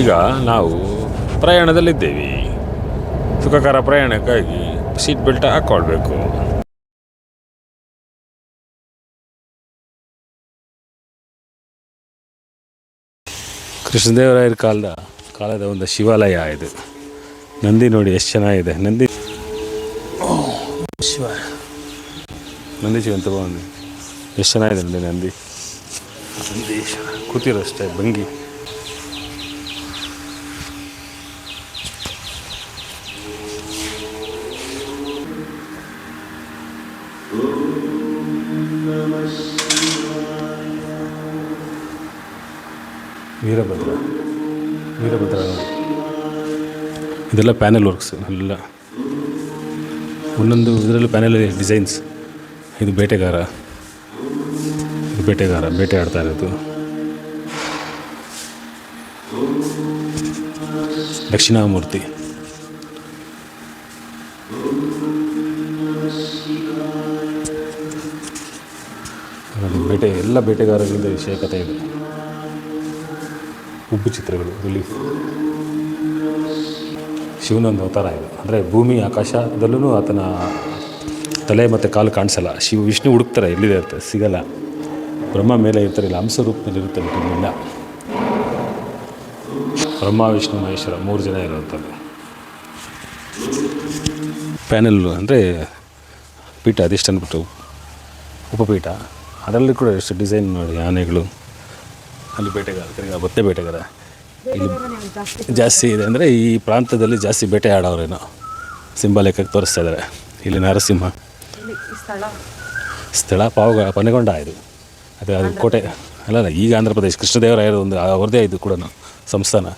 ಈಗ ನಾವು ಪ್ರಯಾಣದಲ್ಲಿದ್ದೇವೆ. ಸುಖಕರ ಪ್ರಯಾಣಕ್ಕಾಗಿ seat belt ಹಾಕ್ಕೊಳ್ಬೇಕು ಕೃಷ್ಣದೇವರಾಯರ ಕಾಲದ ಕಾಲದ ಒಂದು ಶಿವಾಲಯ ಇದು. ನಂದಿ ನೋಡಿ ಎಷ್ಟು ಚೆನ್ನಾಗಿದೆ. ನಂದಿ ಓ, ಶಿವ ನಂದಿ ಶಿವ ಅಂತ ಬಂದು ಎಷ್ಟು ಚೆನ್ನಾಗಿದೆ ನೋಡಿ ನಂದಿ. ನಂದೀಶ್ವರ ಕೂತಿರೋ ಅಷ್ಟೇ ಭಂಗಿ. ವೀರಭದ್ರ. ವೀರಭದ್ರ ಇದೆಲ್ಲ ಪ್ಯಾನೆಲ್ ವರ್ಕ್ಸ್ ಎಲ್ಲ ಒಂದೊಂದು ಇದರಲ್ಲಿ ಪ್ಯಾನೆಲ್ ಡಿಸೈನ್ಸ್ ಇದು ಬೇಟೆಗಾರ. ಇದು ಬೇಟೆಗಾರ, ಬೇಟೆ ಆಡ್ತಾ ಇರೋದು. ದಕ್ಷಿಣಾಮೂರ್ತಿ. ಬೇಟೆ, ಎಲ್ಲ ಬೇಟೆಗಾರರಿಂದ ವಿಷಯ ಕಥೆ ಇದೆ. ಉಬ್ಬು ಚಿತ್ರಗಳು ರಿಲೀಫ್ ಶಿವನೊಂದು ಅವತಾರ ಇದು. ಅಂದರೆ ಭೂಮಿ ಆಕಾಶದಲ್ಲೂ ಆತನ ತಲೆ ಮತ್ತು ಕಾಲು ಕಾಣಿಸಲ್ಲ. ಶಿವ, ವಿಷ್ಣು ಹುಡುಕ್ತಾರೆ, ಎಲ್ಲಿದೆ ಇರುತ್ತೆ ಸಿಗಲ್ಲ. ಬ್ರಹ್ಮ ಮೇಲೆ ಇರ್ತಾರೆ, ಇಲ್ಲ, ಹಂಸ ರೂಪದಲ್ಲಿ ಇರುತ್ತೆ ಇಲ್ಲ ಬ್ರಹ್ಮ, ವಿಷ್ಣು, ಮಹೇಶ್ವರ, ಮೂರು ಜನ ಇರುವಂಥದ್ದು. ಪ್ಯಾನೆಲ್ ಅಂದರೆ ಪೀಠ ಅದಿಷ್ಟು ಅಂದ್ಬಿಟ್ಟು ಉಪಪೀಠ. ಅದರಲ್ಲಿ ಕೂಡ ಎಷ್ಟು ಡಿಸೈನ್ ನೋಡಿ, ಆನೆಗಳು. ಅಲ್ಲಿ ಬೇಟೆಗಾರ ಬತ್ತೆ ಬೇಟೆಗಾರ. ಇಲ್ಲಿ ಜಾಸ್ತಿ ಇದೆ ಅಂದರೆ ಈ ಪ್ರಾಂತದಲ್ಲಿ ಜಾಸ್ತಿ ಬೇಟೆ ಆಡೋರೇನೋ ಲೇಖಕ್ಕೆ ತೋರಿಸ್ತಾ ಇದ್ದಾರೆ ಇಲ್ಲಿ ನರಸಿಂಹ. ಸ್ಥಳ ಪಾವಗ ಪನೆಗೊಂಡ ಇದು. ಅದು ಅದು ಕೋಟೆ. ಅಲ್ಲ ಈಗ ಆಂಧ್ರ ಪ್ರದೇಶ ಕೃಷ್ಣದೇವರಾಯರ ಒಂದು ಅವ್ರದ್ದೇ ಇದು ಕೂಡ ಸಂಸ್ಥಾನ.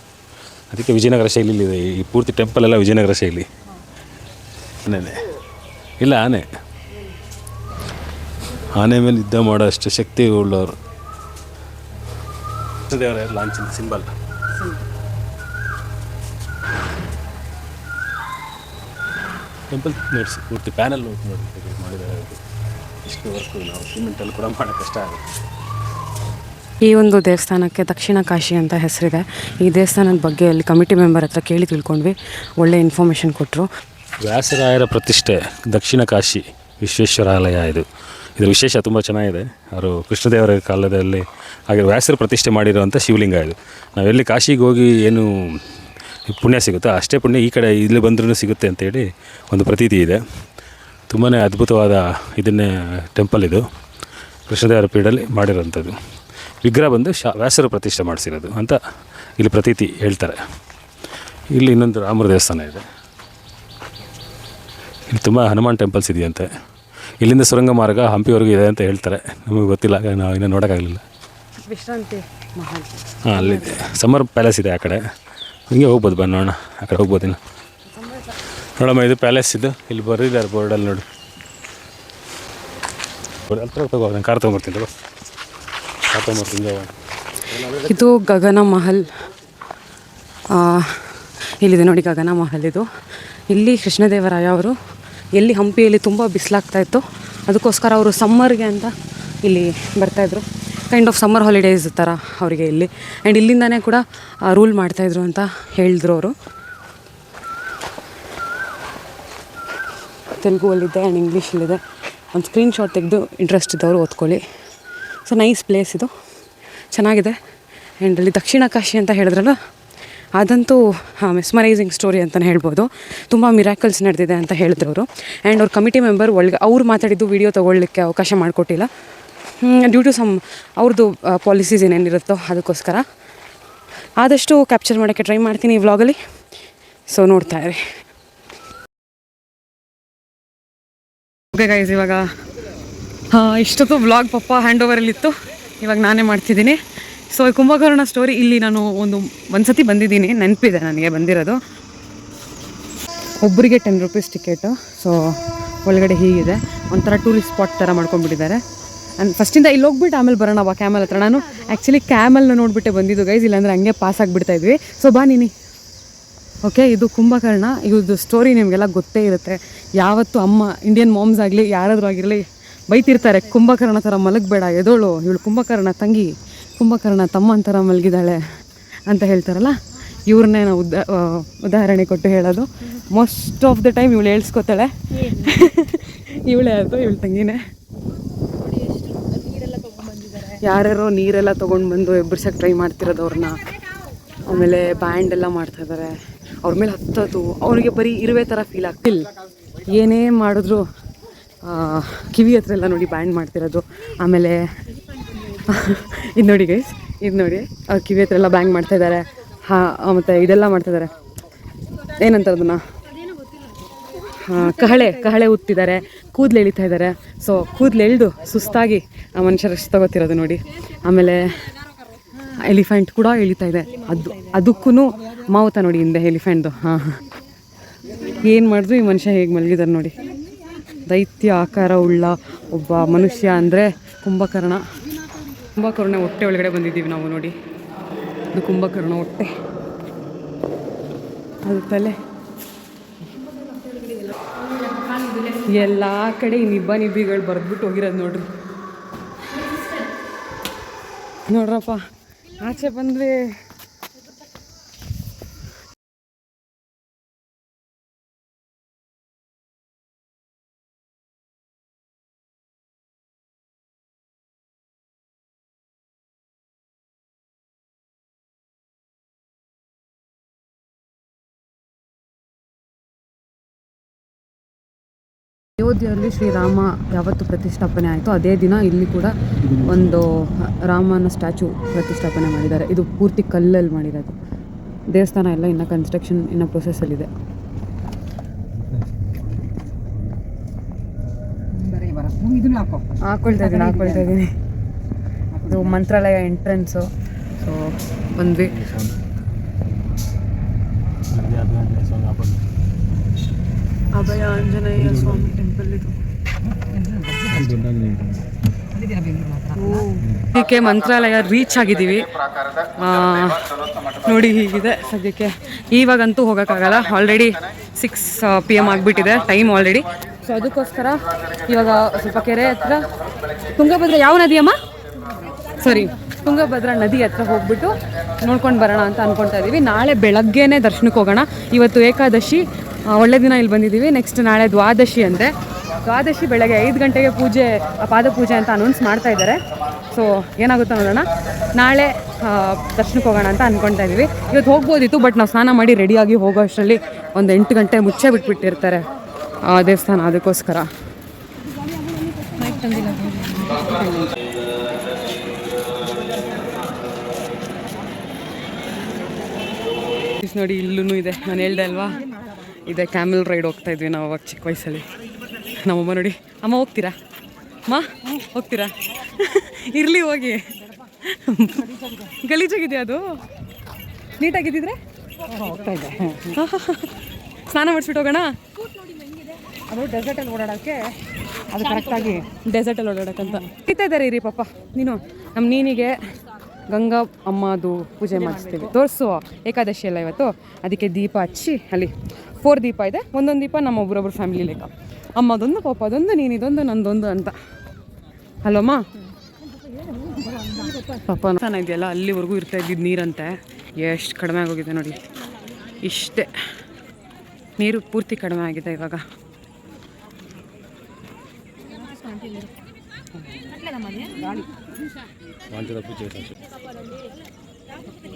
ಅದಕ್ಕೆ ವಿಜಯನಗರ ಶೈಲಿಲಿ ಇದೆ. ಈ ಪೂರ್ತಿ ಟೆಂಪಲ್ ಎಲ್ಲ ವಿಜಯನಗರ ಶೈಲಿ. ಆನೆನೆ ಇಲ್ಲ, ಆನೆ. ಆನೆ ಮೇಲೆ ಯುದ್ಧ ಮಾಡೋ ಅಷ್ಟು ಶಕ್ತಿ ಉಳ್ಳವರು ಕೃಷ್ಣದೇವರಾಯರ ಲಾಂಚ್ ಸಿಂಬಲ್ ಟೆಂಪಲ್ ನೋಡಿಸಿ ಪೂರ್ತಿ ಪ್ಯಾನಲ್ ನೋಡಿ ನೋಡಿ ಮಾಡಿದ್ದಾರೆ ಇಷ್ಟು ವರ್ಕು ನಾವು ಸಿಮೆಂಟಲ್ಲಿ ಕೂಡ ಮಾಡೋಕೆ ಕಷ್ಟ ಆಗುತ್ತೆ. ಈ ಒಂದು ದೇವಸ್ಥಾನಕ್ಕೆ ದಕ್ಷಿಣ ಕಾಶಿ ಅಂತ ಹೆಸರಿದೆ. ಈ ದೇವಸ್ಥಾನದ ಬಗ್ಗೆ ಅಲ್ಲಿ ಕಮಿಟಿ ಮೆಂಬರ್ ಹತ್ರ ಕೇಳಿ ತಿಳ್ಕೊಂಡ್ವಿ. ಒಳ್ಳೆ ಇನ್ಫಾರ್ಮೇಷನ್ ಕೊಟ್ಟರು ವ್ಯಾಸರಾಯರ ಪ್ರತಿಷ್ಠೆ ದಕ್ಷಿಣ ಕಾಶಿ ವಿಶ್ವೇಶ್ವರಾಲಯ ಇದು. ಇದರ ವಿಶೇಷ ತುಂಬ ಚೆನ್ನಾಗಿದೆ. ಅವರು ಕೃಷ್ಣದೇವರ ಕಾಲದಲ್ಲಿ ಹಾಗೆ ವ್ಯಾಸರು ಪ್ರತಿಷ್ಠೆ ಮಾಡಿರುವಂಥ ಶಿವಲಿಂಗ ಇದು. ನಾವೆಲ್ಲಿ ಕಾಶಿಗೆ ಹೋಗಿ ಏನು ಪುಣ್ಯ ಸಿಗುತ್ತೋ ಅಷ್ಟೇ ಪುಣ್ಯ ಈ ಕಡೆ ಇಲ್ಲಿ ಬಂದ್ರೂ ಸಿಗುತ್ತೆ ಅಂತೇಳಿ ಒಂದು ಪ್ರತೀತಿ ಇದೆ. ತುಂಬಾ ಅದ್ಭುತವಾದ ಇದನ್ನೇ ಟೆಂಪಲ್ ಇದು. ಕೃಷ್ಣದೇವರ ಪೀಡಲ್ಲಿ ಮಾಡಿರೋಂಥದ್ದು ವಿಗ್ರಹ ಬಂದು ಶಾ ವ್ಯಾಸರು ಪ್ರತಿಷ್ಠೆ ಮಾಡಿಸಿರೋದು ಅಂತ ಇಲ್ಲಿ ಪ್ರತೀತಿ ಹೇಳ್ತಾರೆ. ಇಲ್ಲಿ ಇನ್ನೊಂದು ರಾಮರ ದೇವಸ್ಥಾನ ಇದೆ. ಇಲ್ಲಿ ತುಂಬ ಹನುಮಾನ್ ಟೆಂಪಲ್ಸ್ ಇದೆಯಂತೆ. ಇಲ್ಲಿಂದ ಸುರಂಗ ಮಾರ್ಗ ಹಂಪಿವರೆಗೂ ಇದೆ ಅಂತ ಹೇಳ್ತಾರೆ. ನಮಗೆ ಗೊತ್ತಿಲ್ಲ ನಾವು ಇನ್ನೂ ನೋಡೋಕ್ಕಾಗಲಿಲ್ಲ. ವಿಶ್ರಾಂತಿ ಮಹಲ್. ಹಾಂ ಅಲ್ಲಿದೆ. ಸಮ್ಮರ್ ಪ್ಯಾಲೇಸ್ ಇದೆ ಆ ಕಡೆ. ಹಿಂಗೆ ಹೋಗ್ಬೋದು ಬಾ ನೋಡೋಣ ಆ ಕಡೆ ಹೋಗ್ಬೋದು ಇನ್ನು. ನೋಡಮ್ಮ ಇದು ಪ್ಯಾಲೇಸ್ ಇದು. ಇಲ್ಲಿ ಬರೀದಾರೆ ಬೋರ್ಡಲ್ಲಿ ನೋಡಿ. ತಗೋ ಕಾರ್ ತೊಗೊಂಬರ್ತೀನಿ ತಗೋ. ಕಾರ್ ತೊಗೊಂಬರ್ತೀನಿ ಇದು ಗಗನ ಮಹಲ್. ಇಲ್ಲಿದೆ ನೋಡಿ ಗಗನ ಮಹಲ್ ಇದು. ಇಲ್ಲಿ ಕೃಷ್ಣದೇವರಾಯ ಅವರು ಎಲ್ಲಿ ಹಂಪಿಯಲ್ಲಿ ತುಂಬ ಬಿಸಿಲಾಗ್ತಾ ಇತ್ತು. ಅದಕ್ಕೋಸ್ಕರ ಅವರು ಸಮ್ಮರ್ಗೆ ಅಂತ ಇಲ್ಲಿ ಬರ್ತಾಯಿದ್ರು ಕೈಂಡ್ ಆಫ್ ಸಮ್ಮರ್ ಹಾಲಿಡೇಸ್ ಥರ ಅವರಿಗೆ ಇಲ್ಲಿ. ಆ್ಯಂಡ್ ಇಲ್ಲಿಂದನೇ ಕೂಡ ರೂಲ್ ಮಾಡ್ತಾಯಿದ್ರು ಅಂತ ಹೇಳಿದ್ರು ಅವರು. ತೆಲುಗುವಲ್ಲಿದೆ ಆ್ಯಂಡ್ ಇಂಗ್ಲೀಷಲ್ಲಿದೆ ಒಂದು ಸ್ಕ್ರೀನ್ಶಾಟ್ ತೆಗೆದು ಇಂಟ್ರೆಸ್ಟ್ ಇದ್ದವರು ಓದ್ಕೊಳ್ಳಿ. ಸೊ ನೈಸ್ ಪ್ಲೇಸ್ ಇದು. ಚೆನ್ನಾಗಿದೆ. ಆ್ಯಂಡ್ ಅಲ್ಲಿ ದಕ್ಷಿಣ ಕಾಶಿ ಅಂತ ಹೇಳಿದ್ರಲ್ಲ ಅದಂತೂ ಮೆಸ್ಮರೈಸಿಂಗ್ ಸ್ಟೋರಿ ಅಂತಲೇ ಹೇಳ್ಬೋದು. ತುಂಬ ಮಿರಾಕಲ್ಸ್ ನಡೆದಿದೆ ಅಂತ ಹೇಳಿದ್ರು ಅವರು. ಆ್ಯಂಡ್ ಅವ್ರ ಕಮಿಟಿ ಮೆಂಬರ್ ಒಳಗೆ, ಅವ್ರು ಮಾತಾಡಿದ್ದು ವಿಡಿಯೋ ತೊಗೊಳ್ಳಿಕ್ಕೆ ಅವಕಾಶ ಮಾಡಿಕೊಟ್ಟಿಲ್ಲ. ಡ್ಯೂ ಟು ಸಮ್ ಅವ್ರದ್ದು ಪಾಲಿಸೀಸ್ ಏನೇನಿರುತ್ತೋ ಅದಕ್ಕೋಸ್ಕರ. ಆದಷ್ಟು ಕ್ಯಾಪ್ಚರ್ ಮಾಡೋಕ್ಕೆ ಟ್ರೈ ಮಾಡ್ತೀನಿ ಈ ವ್ಲಾಗಲ್ಲಿ ಸೊ ನೋಡ್ತಾ ಇರಿ. ಓಕೆ ಗೈಸ್ ಇವಾಗ ಇಷ್ಟೊತ್ತು ವ್ಲಾಗ್ ಪಪ್ಪ ಹ್ಯಾಂಡ್ ಓವರಲ್ಲಿತ್ತು ಇವಾಗ ನಾನೇ ಮಾಡ್ತಿದ್ದೀನಿ. ಸೊ ಈ ಕುಂಭಕರ್ಣ ಸ್ಟೋರಿ ಇಲ್ಲಿ ನಾನು ಒಂದು ಒಂದು ಸತಿ ಬಂದಿದ್ದೀನಿ. ನೆನಪಿದೆ ನನಗೆ ಬಂದಿರೋದು. ಒಬ್ಬರಿಗೆ ಟೆನ್ ರುಪೀಸ್ ಟಿಕೆಟು ಸೊ ಒಳಗಡೆ ಹೀಗಿದೆ. ಒಂಥರ ಟೂರಿಸ್ಟ್ ಸ್ಪಾಟ್ ಥರ ಮಾಡ್ಕೊಂಡ್ಬಿಟ್ಟಿದ್ದಾರೆ. ಆ್ಯಂಡ್ ಫಸ್ಟಿಂದ ಇಲ್ಲಿ ಹೋಗ್ಬಿಟ್ಟು ಆಮೇಲೆ ಬರೋಣ ಬಾ ಕ್ಯಾಮಲ್ ಹತ್ರ. ನಾನು ಆ್ಯಕ್ಚುಲಿ ಕ್ಯಾಮಲ್ನ ನೋಡಿಬಿಟ್ಟೆ ಬಂದಿದ್ದು ಗೈಸ್ ಇಲ್ಲಾಂದರೆ ಹಂಗೆ ಪಾಸ್ ಆಗಿಬಿಡ್ತಾ ಇದ್ವಿ. ಸೊ ಬಾ ನೀನಿ. ಓಕೆ ಇದು ಕುಂಭಕರ್ಣ. ಇದು ಸ್ಟೋರಿ ನಿಮಗೆಲ್ಲ ಗೊತ್ತೇ ಇರುತ್ತೆ. ಯಾವತ್ತು ಅಮ್ಮ ಇಂಡಿಯನ್ ಮಾಮ್ಸ್ ಆಗಲಿ, ಯಾರಾದರೂ ಆಗಿರಲಿ ಬೈತಿರ್ತಾರೆ. ಕುಂಭಕರ್ಣ ಥರ ಮಲಗಬೇಡ, ಎದೋಳು. ಇವಳು ಕುಂಭಕರ್ಣ ತಂಗಿ. ಕುಂಭಕರ್ಣ ತಮ್ಮ ಥರ ಮಲಗಿದಾಳೆ ಅಂತ ಹೇಳ್ತಾರಲ್ಲ, ಇವ್ರನ್ನೇ ನಾವು ಉದಾ ಉದಾಹರಣೆ ಕೊಟ್ಟು ಹೇಳೋದು. ಮೋಸ್ಟ್ ಆಫ್ ದ ಟೈಮ್ ಇವಳು ಹೇಳ್ಸ್ಕೊತಾಳೆ. ಇವಳೇ ಅದು ಇವಳು ತಂಗಿನೇ. ಯಾರ್ಯಾರೋ ನೀರೆಲ್ಲ ತೊಗೊಂಡು ಬಂದು ಎಬ್ಬರ್ಸಕ್ಕೆ ಟ್ರೈ ಮಾಡ್ತಿರೋದು ಅವ್ರನ್ನ. ಆಮೇಲೆ ಬ್ಯಾಂಡ್ ಎಲ್ಲ ಮಾಡ್ತಾ ಇದ್ದಾರೆ ಅವ್ರ ಮೇಲೆ ಹತ್ತೋದು. ಅವರಿಗೆ ಬರೀ ಇರುವೆ ಥರ ಫೀಲ್ ಆಗ್ತಿಲ್ಲ. ಏನೇ ಮಾಡಿದ್ರು ಕಿವಿ ಹತ್ರ ಎಲ್ಲ ನೋಡಿ ಬ್ಯಾಂಡ್ ಮಾಡ್ತಿರೋದು. ಆಮೇಲೆ ಇದು ನೋಡಿ ಗೈಸ್ ಇದು ನೋಡಿ. ಅವ್ರ ಕಿವಿ ಹತ್ರ ಎಲ್ಲ ಬ್ಯಾಂಗ್ ಮಾಡ್ತಾ ಇದ್ದಾರೆ ಹಾಂ ಮತ್ತು ಇದೆಲ್ಲ ಮಾಡ್ತಾ ಇದ್ದಾರೆ ಏನಂತಾರೆ ಅದನ್ನು? ಕಹಳೆ ಕಹಳೆ ಉತ್ತಿದ್ದಾರೆ. ಕೂದಲು ಎಳಿತಾ ಇದ್ದಾರೆ ಸೊ ಕೂದಲು ಎಳ್ದು ಸುಸ್ತಾಗಿ ಆ ಮನುಷ್ಯರ ತಗೋತಿರೋದು ನೋಡಿ. ಆಮೇಲೆ ಎಲಿಫೆಂಟ್ ಕೂಡ ಎಳಿತಾ ಇದೆ. ಅದು ಅದಕ್ಕೂ ಮಾವುತ ನೋಡಿ ಹಿಂದೆ ಎಲಿಫೆಂಟ್ದು ಹಾಂ ಏನು ಮಾಡಿದ್ರು ಈ ಮನುಷ್ಯ ಹೇಗೆ ಮಲಗಿದ್ದಾರೆ ನೋಡಿ. ದೈತ್ಯ, ಆಕಾರ ಉಳ್ಳ ಒಬ್ಬ ಮನುಷ್ಯ ಅಂದರೆ ಕುಂಭಕರ್ಣ. ಕುಂಭಕರ್ಣ ಹೊಟ್ಟೆ ಒಳಗಡೆ ಬಂದಿದ್ದೀವಿ ನಾವು ನೋಡಿ. ಅದು ಕುಂಭಕರ್ಣ ಹೊಟ್ಟೆ. ಅದು ತಲೆ. ಎಲ್ಲ ಕಡೆ ಈ ನಿಬ್ಬ ನಿಬ್ಬಿಗಳು ಬರೆದ್ಬಿಟ್ಟು ಹೋಗಿರೋದು ನೋಡ್ರಿ. ನೋಡ್ರಪ್ಪ, ಆಚೆ ಬಂದ್ರೆ ಅಯೋಧ್ಯೆಯಲ್ಲಿ ಶ್ರೀರಾಮ ಯಾವತ್ತು ಪ್ರತಿಷ್ಠಾಪನೆ ಆಯಿತು ಅದೇ ದಿನ ಇಲ್ಲಿ ಕೂಡ ಒಂದು ರಾಮನ ಸ್ಟ್ಯಾಚು ಪ್ರತಿಷ್ಠಾಪನೆ ಮಾಡಿದ್ದಾರೆ. ಇದು ಪೂರ್ತಿ ಕಲ್ಲಲ್ಲಿ ಮಾಡಿರೋದು. ದೇವಸ್ಥಾನ ಎಲ್ಲ ಇನ್ನು ಕನ್ಸ್ಟ್ರಕ್ಷನ್ ಇನ್ನು ಪ್ರೊಸೆಸ್ಸಲ್ಲಿದೆ ಹಾಕೊಳ್ತಾ ಇದ್ದೀನಿ ಹಾಕೊಳ್ತಾ ಇದ್ದೀನಿ. ಇದು ಮಂತ್ರಾಲಯ ಎಂಟ್ರೆನ್ಸು ಸೊ ಬಂದ್ವಿ. ಅಭಯ ಆಂಜನೇಯ ಸ್ವಾಮಿ ಟೆಂಪಲ್ ಇದು. ಇದಕ್ಕೆ ಮಂತ್ರಾಲಯ ರೀಚ್ ಆಗಿದ್ದೀವಿ. ನೋಡಿ ಹೀಗಿದೆ ಸದ್ಯಕ್ಕೆ. ಇವಾಗಂತೂ ಹೋಗೋಕ್ಕಾಗಲ್ಲ. ಆಲ್ರೆಡಿ ಸಿಕ್ಸ್ ಪಿ ಎಂ ಆಗಿಬಿಟ್ಟಿದೆ. ಟೈಮ್ ಆಲ್ರೆಡಿ ಸೊ ಅದಕ್ಕೋಸ್ಕರ ಇವಾಗ ಸ್ವಲ್ಪ ಕೆರೆ ಹತ್ರ ತುಂಗಭದ್ರ ಯಾವ ನದಿ ಅಮ್ಮ ಸರಿ ತುಂಗಭದ್ರಾ ನದಿ ಹತ್ರ ಹೋಗ್ಬಿಟ್ಟು ನೋಡ್ಕೊಂಡು ಬರೋಣ ಅಂತ ಅನ್ಕೊತಾ ಇದ್ದೀವಿ ನಾಳೆ ಬೆಳಗ್ಗೆನೇ ದರ್ಶನಕ್ಕೆ ಹೋಗೋಣ. ಇವತ್ತು ಏಕಾದಶಿ ಒಳ್ಳೆ ದಿನ ಇಲ್ಲಿ ಬಂದಿದ್ದೀವಿ. ನೆಕ್ಸ್ಟ್ ನಾಳೆ ದ್ವಾದಶಿ ಅಂತೆ. ದ್ವಾದಶಿ ಬೆಳಗ್ಗೆ ಐದು ಗಂಟೆಗೆ ಪೂಜೆ ಪಾದ ಪೂಜೆ ಅಂತ ಅನೌನ್ಸ್ ಮಾಡ್ತಾ ಇದ್ದಾರೆ. ಸೊ ಏನಾಗುತ್ತೋ ನೋಡೋಣ. ನಾಳೆ ದರ್ಶನಕ್ಕೆ ಹೋಗೋಣ ಅಂತ ಅನ್ಕೊತಾ ಇದ್ದೀವಿ ಇವತ್ತು ಹೋಗ್ಬೋದಿತ್ತು ಬಟ್ ನಾವು ಸ್ನಾನ ಮಾಡಿ ರೆಡಿಯಾಗಿ ಹೋಗೋ ಅಷ್ಟರಲ್ಲಿ ಒಂದು ಎಂಟು ಗಂಟೆ ಮುಚ್ಚೆ ಬಿಟ್ಬಿಟ್ಟಿರ್ತಾರೆ ದೇವಸ್ಥಾನ. ಅದಕ್ಕೋಸ್ಕರ. ನೋಡಿ ಇಲ್ಲೂ ಇದೆ. ನಾನು ಹೇಳ್ದೆ ಅಲ್ವಾ? ಇದೆ ಕ್ಯಾಮೆಲ್ ರೈಡ್ ಹೋಗ್ತಾ ಇದ್ವಿ ನಾವು ಅವಾಗ ಚಿಕ್ಕ ವಯಸ್ಸಲ್ಲಿ. ನಮ್ಮಮ್ಮ ನೋಡಿ ಅಮ್ಮ ಹೋಗ್ತೀರಾ? ಅಮ್ಮ ಹೋಗ್ತೀರಾ? ಇರಲಿ ಹೋಗಿ. ಗಲೀಜಾಗಿದೆ ಅದು? ನೀಟಾಗಿದ್ದಿದ್ರೆ? ಹೋಗ್ತಾ ಇದೆ ಸ್ನಾನ ಮಾಡಿಸ್ಬಿಟ್ಟು ಹೋಗೋಣ? ಅದು ಡೆಸರ್ಟಲ್ಲಿ ಓಡಾಡೋಕ್ಕೆ ಅದು ಕರೆಕ್ಟಾಗಿ ಡೆಸರ್ಟಲ್ಲಿ ಓಡಾಡೋಕ್ಕಂತ. ಇರ್ತಾ ಇದ್ದಾರೆ ಇರಿ ಪಾಪ? ನೀನು ನಮ್ಮ ನೀನಿಗೆ ಗಂಗಾ ಅಮ್ಮದು ಪೂಜೆ ಮಾಡಿಸ್ತೀವಿ. ತೋರಿಸು ಏಕಾದಶಿ ಎಲ್ಲ ಇವತ್ತು. ಅದಕ್ಕೆ ದೀಪ ಹಚ್ಚಿ ಅಲ್ಲಿ ಫೋರ್ ದೀಪ ಇದೆ. ಒಂದೊಂದು ದೀಪ ನಮ್ಮ ಒಬ್ಬರೊಬ್ಬರು ಫ್ಯಾಮಿಲಿ ಲೆಕ್ಕ ಅಮ್ಮದೊಂದು ಪಾಪ ಅದೊಂದು ನೀನಿದೊಂದು ನಂದೊಂದು ಅಂತ. ಹಲೋಮ್ಮ ಪಾಪ ಇದೆಯಲ್ಲ ಅಲ್ಲಿವರೆಗೂ ಇರ್ತಾ ಇದ್ದಿದ್ದು ನೀರಂತೆ. ಎಷ್ಟು ಕಡಿಮೆ ಆಗೋಗಿದೆ ನೋಡಿ. ಇಷ್ಟೇ. ನೀರು ಪೂರ್ತಿ ಕಡಿಮೆ ಆಗಿದೆ ಇವಾಗ. ಪೂಜೆ కావాలండి. రాకపోతే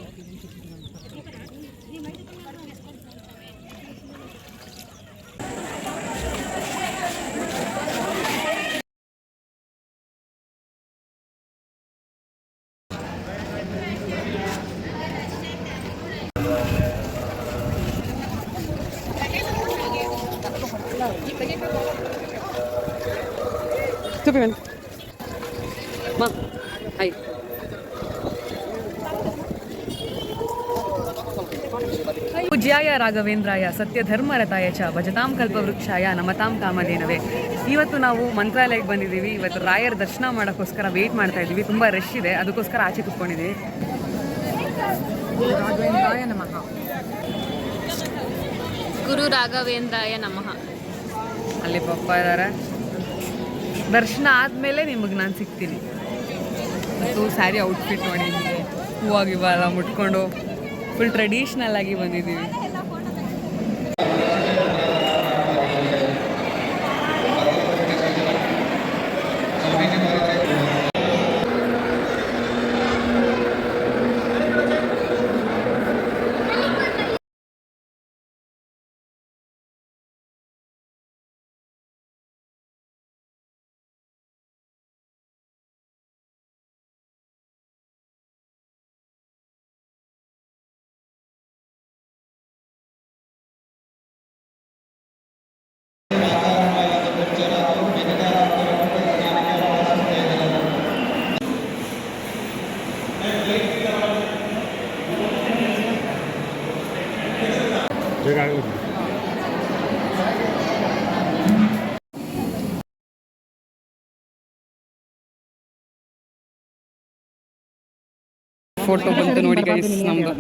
ರಾಘವೇಂದ್ರಾಯ ಸತ್ಯ ಧರ್ಮರತಾಯ ಚ ಭಜತಾಂ ಕಲ್ಪವೃಕ್ಷಾಯ ನಮತಾಂ ಕಾಮಧೇನವೇ. ಇವತ್ತು ನಾವು ಮಂತ್ರಾಲಯಕ್ಕೆ ಬಂದಿದ್ದೀವಿ. ಇವತ್ತು ರಾಯರ ದರ್ಶನ ಮಾಡೋಕ್ಕೋಸ್ಕರ ವೇಟ್ ಮಾಡ್ತಾ ಇದ್ದೀವಿ. ತುಂಬ ರಶ್ ಇದೆ. ಅದಕ್ಕೋಸ್ಕರ ಆಚೆ ಕುತ್ಕೊಂಡಿದ್ದೀವಿ ಗುರು ರಾಘವೇಂದ್ರಾಯ ನಮಃ. ಅಲ್ಲಿ ಪಪ್ಪ ಇದ್ದಾರೆ ದರ್ಶನ ಆದಮೇಲೆ ನಿಮಗೆ ನಾನು ಸಿಗ್ತೀನಿ. ಮತ್ತು ಸ್ಯಾರಿ ಔಟ್ಫಿಟ್ ನೋಡಿ. ಹೂವಾಗಿ ಹೂವಾಗಿವ ಎಲ್ಲ ಮುಟ್ಕೊಂಡು ಫುಲ್ ಟ್ರೆಡಿಷ್ನಲ್ ಆಗಿ ಬಂದಿದ್ದೀವಿ. ಫೋಟೋ ಬಂತು ನೋಡಿ ಗೈಸ್ ನಮ್ದು.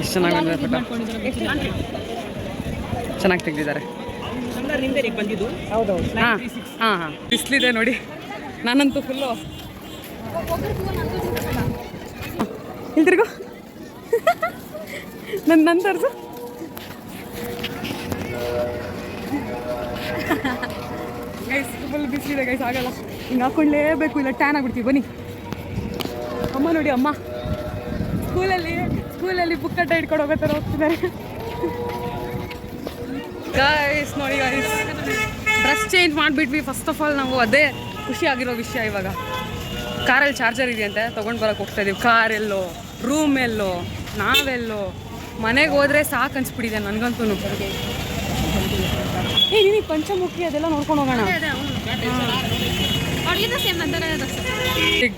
ಇಷ್ಟು ಚೆನ್ನಾಗಿ ಬಂದಿದೆ ಫೋಟೋ ಚೆನ್ನಾಗಿ ತೆಗೆದಿದ್ದಾರೆ. ಹಾಂ ಹಾಂ ಹಾಂ. ಬಿಸಿಲಿದೆ ನೋಡಿ. ನಾನಂತೂ ಫುಲ್ಲು ಇಲ್ಲಿ ತಿರ್ಗು ನನ್ನ ನನ್ನ ತರ್ಸು. ಗೈಸ್ ಫುಲ್ ಬಿಸಿಲಿದೆ ಗೈಸ್ ಆಗಲ್ಲ. ಹಿಂಗೆ ಹಾಕೊಂಡ್ಲೇಬೇಕು. ಇಲ್ಲ ಟ್ಯಾನ್ ಆಗ್ಬಿಡ್ತೀವಿ. ಬನ್ನಿ. ಅಮ್ಮ ನೋಡಿ, ಅಮ್ಮ. ಸ್ಕೂಲಲ್ಲಿ ಸ್ಕೂಲಲ್ಲಿ ಬುಕ್ ಕಟ್ಟ ಇಟ್ಕೊಂಡು ಹೋಗೋ ಥರ ಹೋಗ್ತಿದ್ದಾರೆ. ಗೈಸ್ ನೋಡಿ ಗೈಸ್ ಡ್ರೆಸ್ ಚೇಂಜ್ ಮಾಡಿಬಿಟ್ವಿ. ಫಸ್ಟ್ ಆಫ್ ಆಲ್ ನಾವು ಅದೇ ಖುಷಿ ಆಗಿರೋ ವಿಷಯ ಇವಾಗ. ಕಾರಲ್ಲಿ ಚಾರ್ಜರ್ ಇದೆಯಂತೆ, ತೊಗೊಂಡು ಬರೋಕೆ ಹೋಗ್ತಾ ಇದೀವಿ. ಕಾರ್ ಎಲ್ಲೋ ರೂಮ್ ಎಲ್ಲೋ, ನಾವೆಲ್ಲೋ, ಮನೆಗೆ ಹೋದ್ರೆ ಸಾಕು ಅನ್ಸ್ಬಿಟ್ಟಿದೆ ನನಗಂತೂ ಏ ನೀನು ಪಂಚಮುಖಿ ಅದೆಲ್ಲ ನೋಡ್ಕೊಂಡು ಹೋಗೋಣ.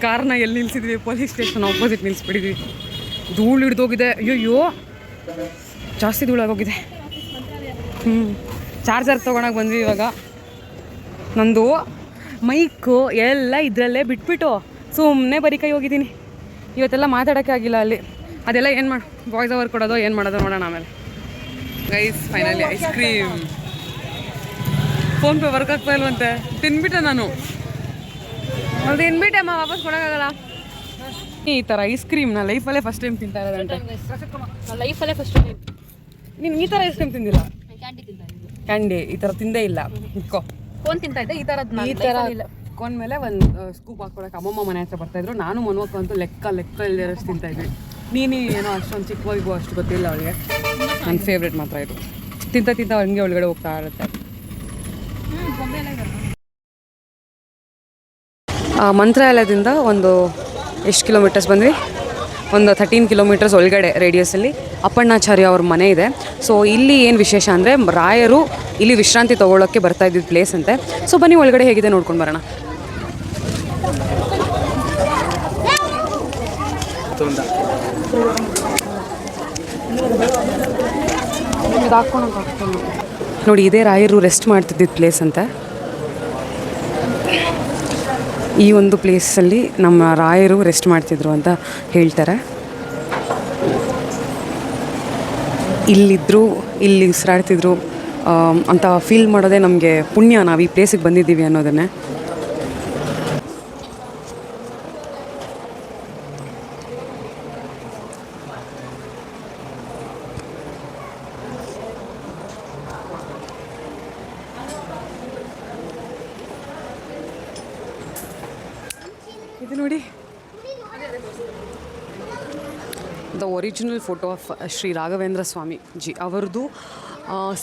ಕಾರ್ನ ಎಲ್ಲಿ ನಿಲ್ಸಿದ್ವಿ? ಪೊಲೀಸ್ ಸ್ಟೇಷನ್ ಆಪೋಸಿಟ್ ನಿಲ್ಸ್ಬಿಟ್ಟಿದ್ವಿ ಧೂಳು ಹಿಡ್ದೋಗಿದೆ. ಅಯ್ಯೋ ಜಾಸ್ತಿ ಧೂಳಾಗೋಗಿದೆ ಹ್ಞೂ ಚಾರ್ಜರ್ ತೊಗೊಳಕ್ಕೆ ಬಂದ್ವಿ ಇವಾಗ. ನಂದು ಮೈಕು ಎಲ್ಲ ಇದರಲ್ಲೇ ಬಿಟ್ಬಿಟ್ಟು ಸುಮ್ಮನೆ ಬರೀ ಕೈ ಹೋಗಿದ್ದೀನಿ. ಇವತ್ತೆಲ್ಲ ಮಾತಾಡೋಕ್ಕೆ ಆಗಿಲ್ಲ ಅಲ್ಲಿ. ಅದೆಲ್ಲ ಏನು ಮಾಡಿ ವಾಯ್ಸ್ ಓವರ್ ಕೊಡೋದು ಏನು ಮಾಡೋದು ನೋಡೋಣ ಆಮೇಲೆ. Guys finally ice cream PhonePe work ಆಗ್ತಾ ಇಲ್ವಂತೆ? ತಿನ್ಬಿಟ್ಟೆ ನಾನು. ಅದು ತಿನ್ಬಿಟ್ಟೆ ಅಮ್ಮ ವಾಪಸ್ ಕೊಡೋಕ್ಕಾಗಲ್ಲ. ಈ ಥರ ಐಸ್ ಕ್ರೀಮ್ ನಾ ಲೈಫಲ್ಲೇ ಫಸ್ಟ್ ಟೈಮ್ ತಿಂತಾ ಇರೋದಂತೆ ಲೈಫಲ್ಲೇ ಫಸ್ಟ್ ನೀನು ಈ ಥರ ಐಸ್ ಕ್ರೀಮ್ ತಿಂದಿಲ್ಲ? ಕ್ಯಾಂಡಿ ಈ ಥರ ತಿಂದೇ ಇಲ್ಲ. ಇಟ್ಕೋ. ಫೋನ್ ತಿಂತಾ ಇದ್ದೆ ಈ ಥರದ್ದು ಈ ಥರ ಮೇಲೆ ಒಂದು ಸ್ಕೂಪ್ ಹಾಕ್ಕೊಡಕ್ಕೆ ಅಮ್ಮಮ್ಮ ಮನೆ ಹತ್ರ ಬರ್ತಾ ಇದ್ರು. ನಾನು ಮನ್ವಕ್ಕ ಅಂತೂ ಲೆಕ್ಕ ಲೆಕ್ಕ ಇಲ್ಲದಷ್ಟು ತಿಂತಾ ಇದ್ವಿ. ನೀನು ಏನೋ ಅಷ್ಟೊಂದು ಚಿಕ್ಕವಾಗಿಗೂ ಅಷ್ಟು ಗೊತ್ತಿಲ್ಲ ಅವಳಿಗೆ. ನನ್ನ ಫೇವ್ರೇಟ್ ಮಾತ್ರ ಇದು. ತಿಂತ ತಿಂತ ಹಂಗೆ ಒಳಗಡೆ ಹೋಗ್ತಾ ಇರುತ್ತೆ ಆ, ಮಂತ್ರಾಲಯದಿಂದ ಒಂದು ಎಷ್ಟು ಕಿಲೋಮೀಟರ್ಸ್ ಬಂದ್ವಿ? ಒಂದು ಥರ್ಟೀನ್ ಕಿಲೋಮೀಟರ್ಸ್ ಒಳಗಡೆ ರೇಡಿಯಸಲ್ಲಿ ಅಪ್ಪಣ್ಣಾಚಾರ್ಯ ಅವ್ರ ಮನೆ ಇದೆ. ಸೊ ಇಲ್ಲಿ ಏನು ವಿಶೇಷ ಅಂದರೆ ರಾಯರು ಇಲ್ಲಿ ವಿಶ್ರಾಂತಿ ತೊಗೊಳ್ಳೋಕ್ಕೆ ಬರ್ತಾ ಇದ್ದಿದ್ದು ಪ್ಲೇಸ್ ಅಂತೆ. ಸೊ ಬನ್ನಿ ಒಳಗಡೆ ಹೇಗಿದೆ ನೋಡ್ಕೊಂಡು ಬರೋಣ. ನೋಡಿ, ಇದೇ ರಾಯರು ರೆಸ್ಟ್ ಮಾಡ್ತಿದ್ದಿದ್ದು ಪ್ಲೇಸ್ ಅಂತೆ. ಈ ಒಂದು ಪ್ಲೇಸಲ್ಲಿ ನಮ್ಮ ರಾಯರು ರೆಸ್ಟ್ ಮಾಡ್ತಿದ್ರು ಅಂತ ಹೇಳ್ತಾರೆ. ಇಲ್ಲಿದ್ದರು ಇಲ್ಲಿ ಉಸಿರಾಡ್ತಿದ್ರು ಅಂತ ಫೀಲ್ ಮಾಡೋದೇ ನಮಗೆ ಪುಣ್ಯ. ನಾವು ಈ ಪ್ಲೇಸಿಗೆ ಬಂದಿದ್ದೀವಿ ಅನ್ನೋದನ್ನೇ ಇದು ನೋಡಿ the original photo of Shri Raghavendra Swami ji ಅವರದು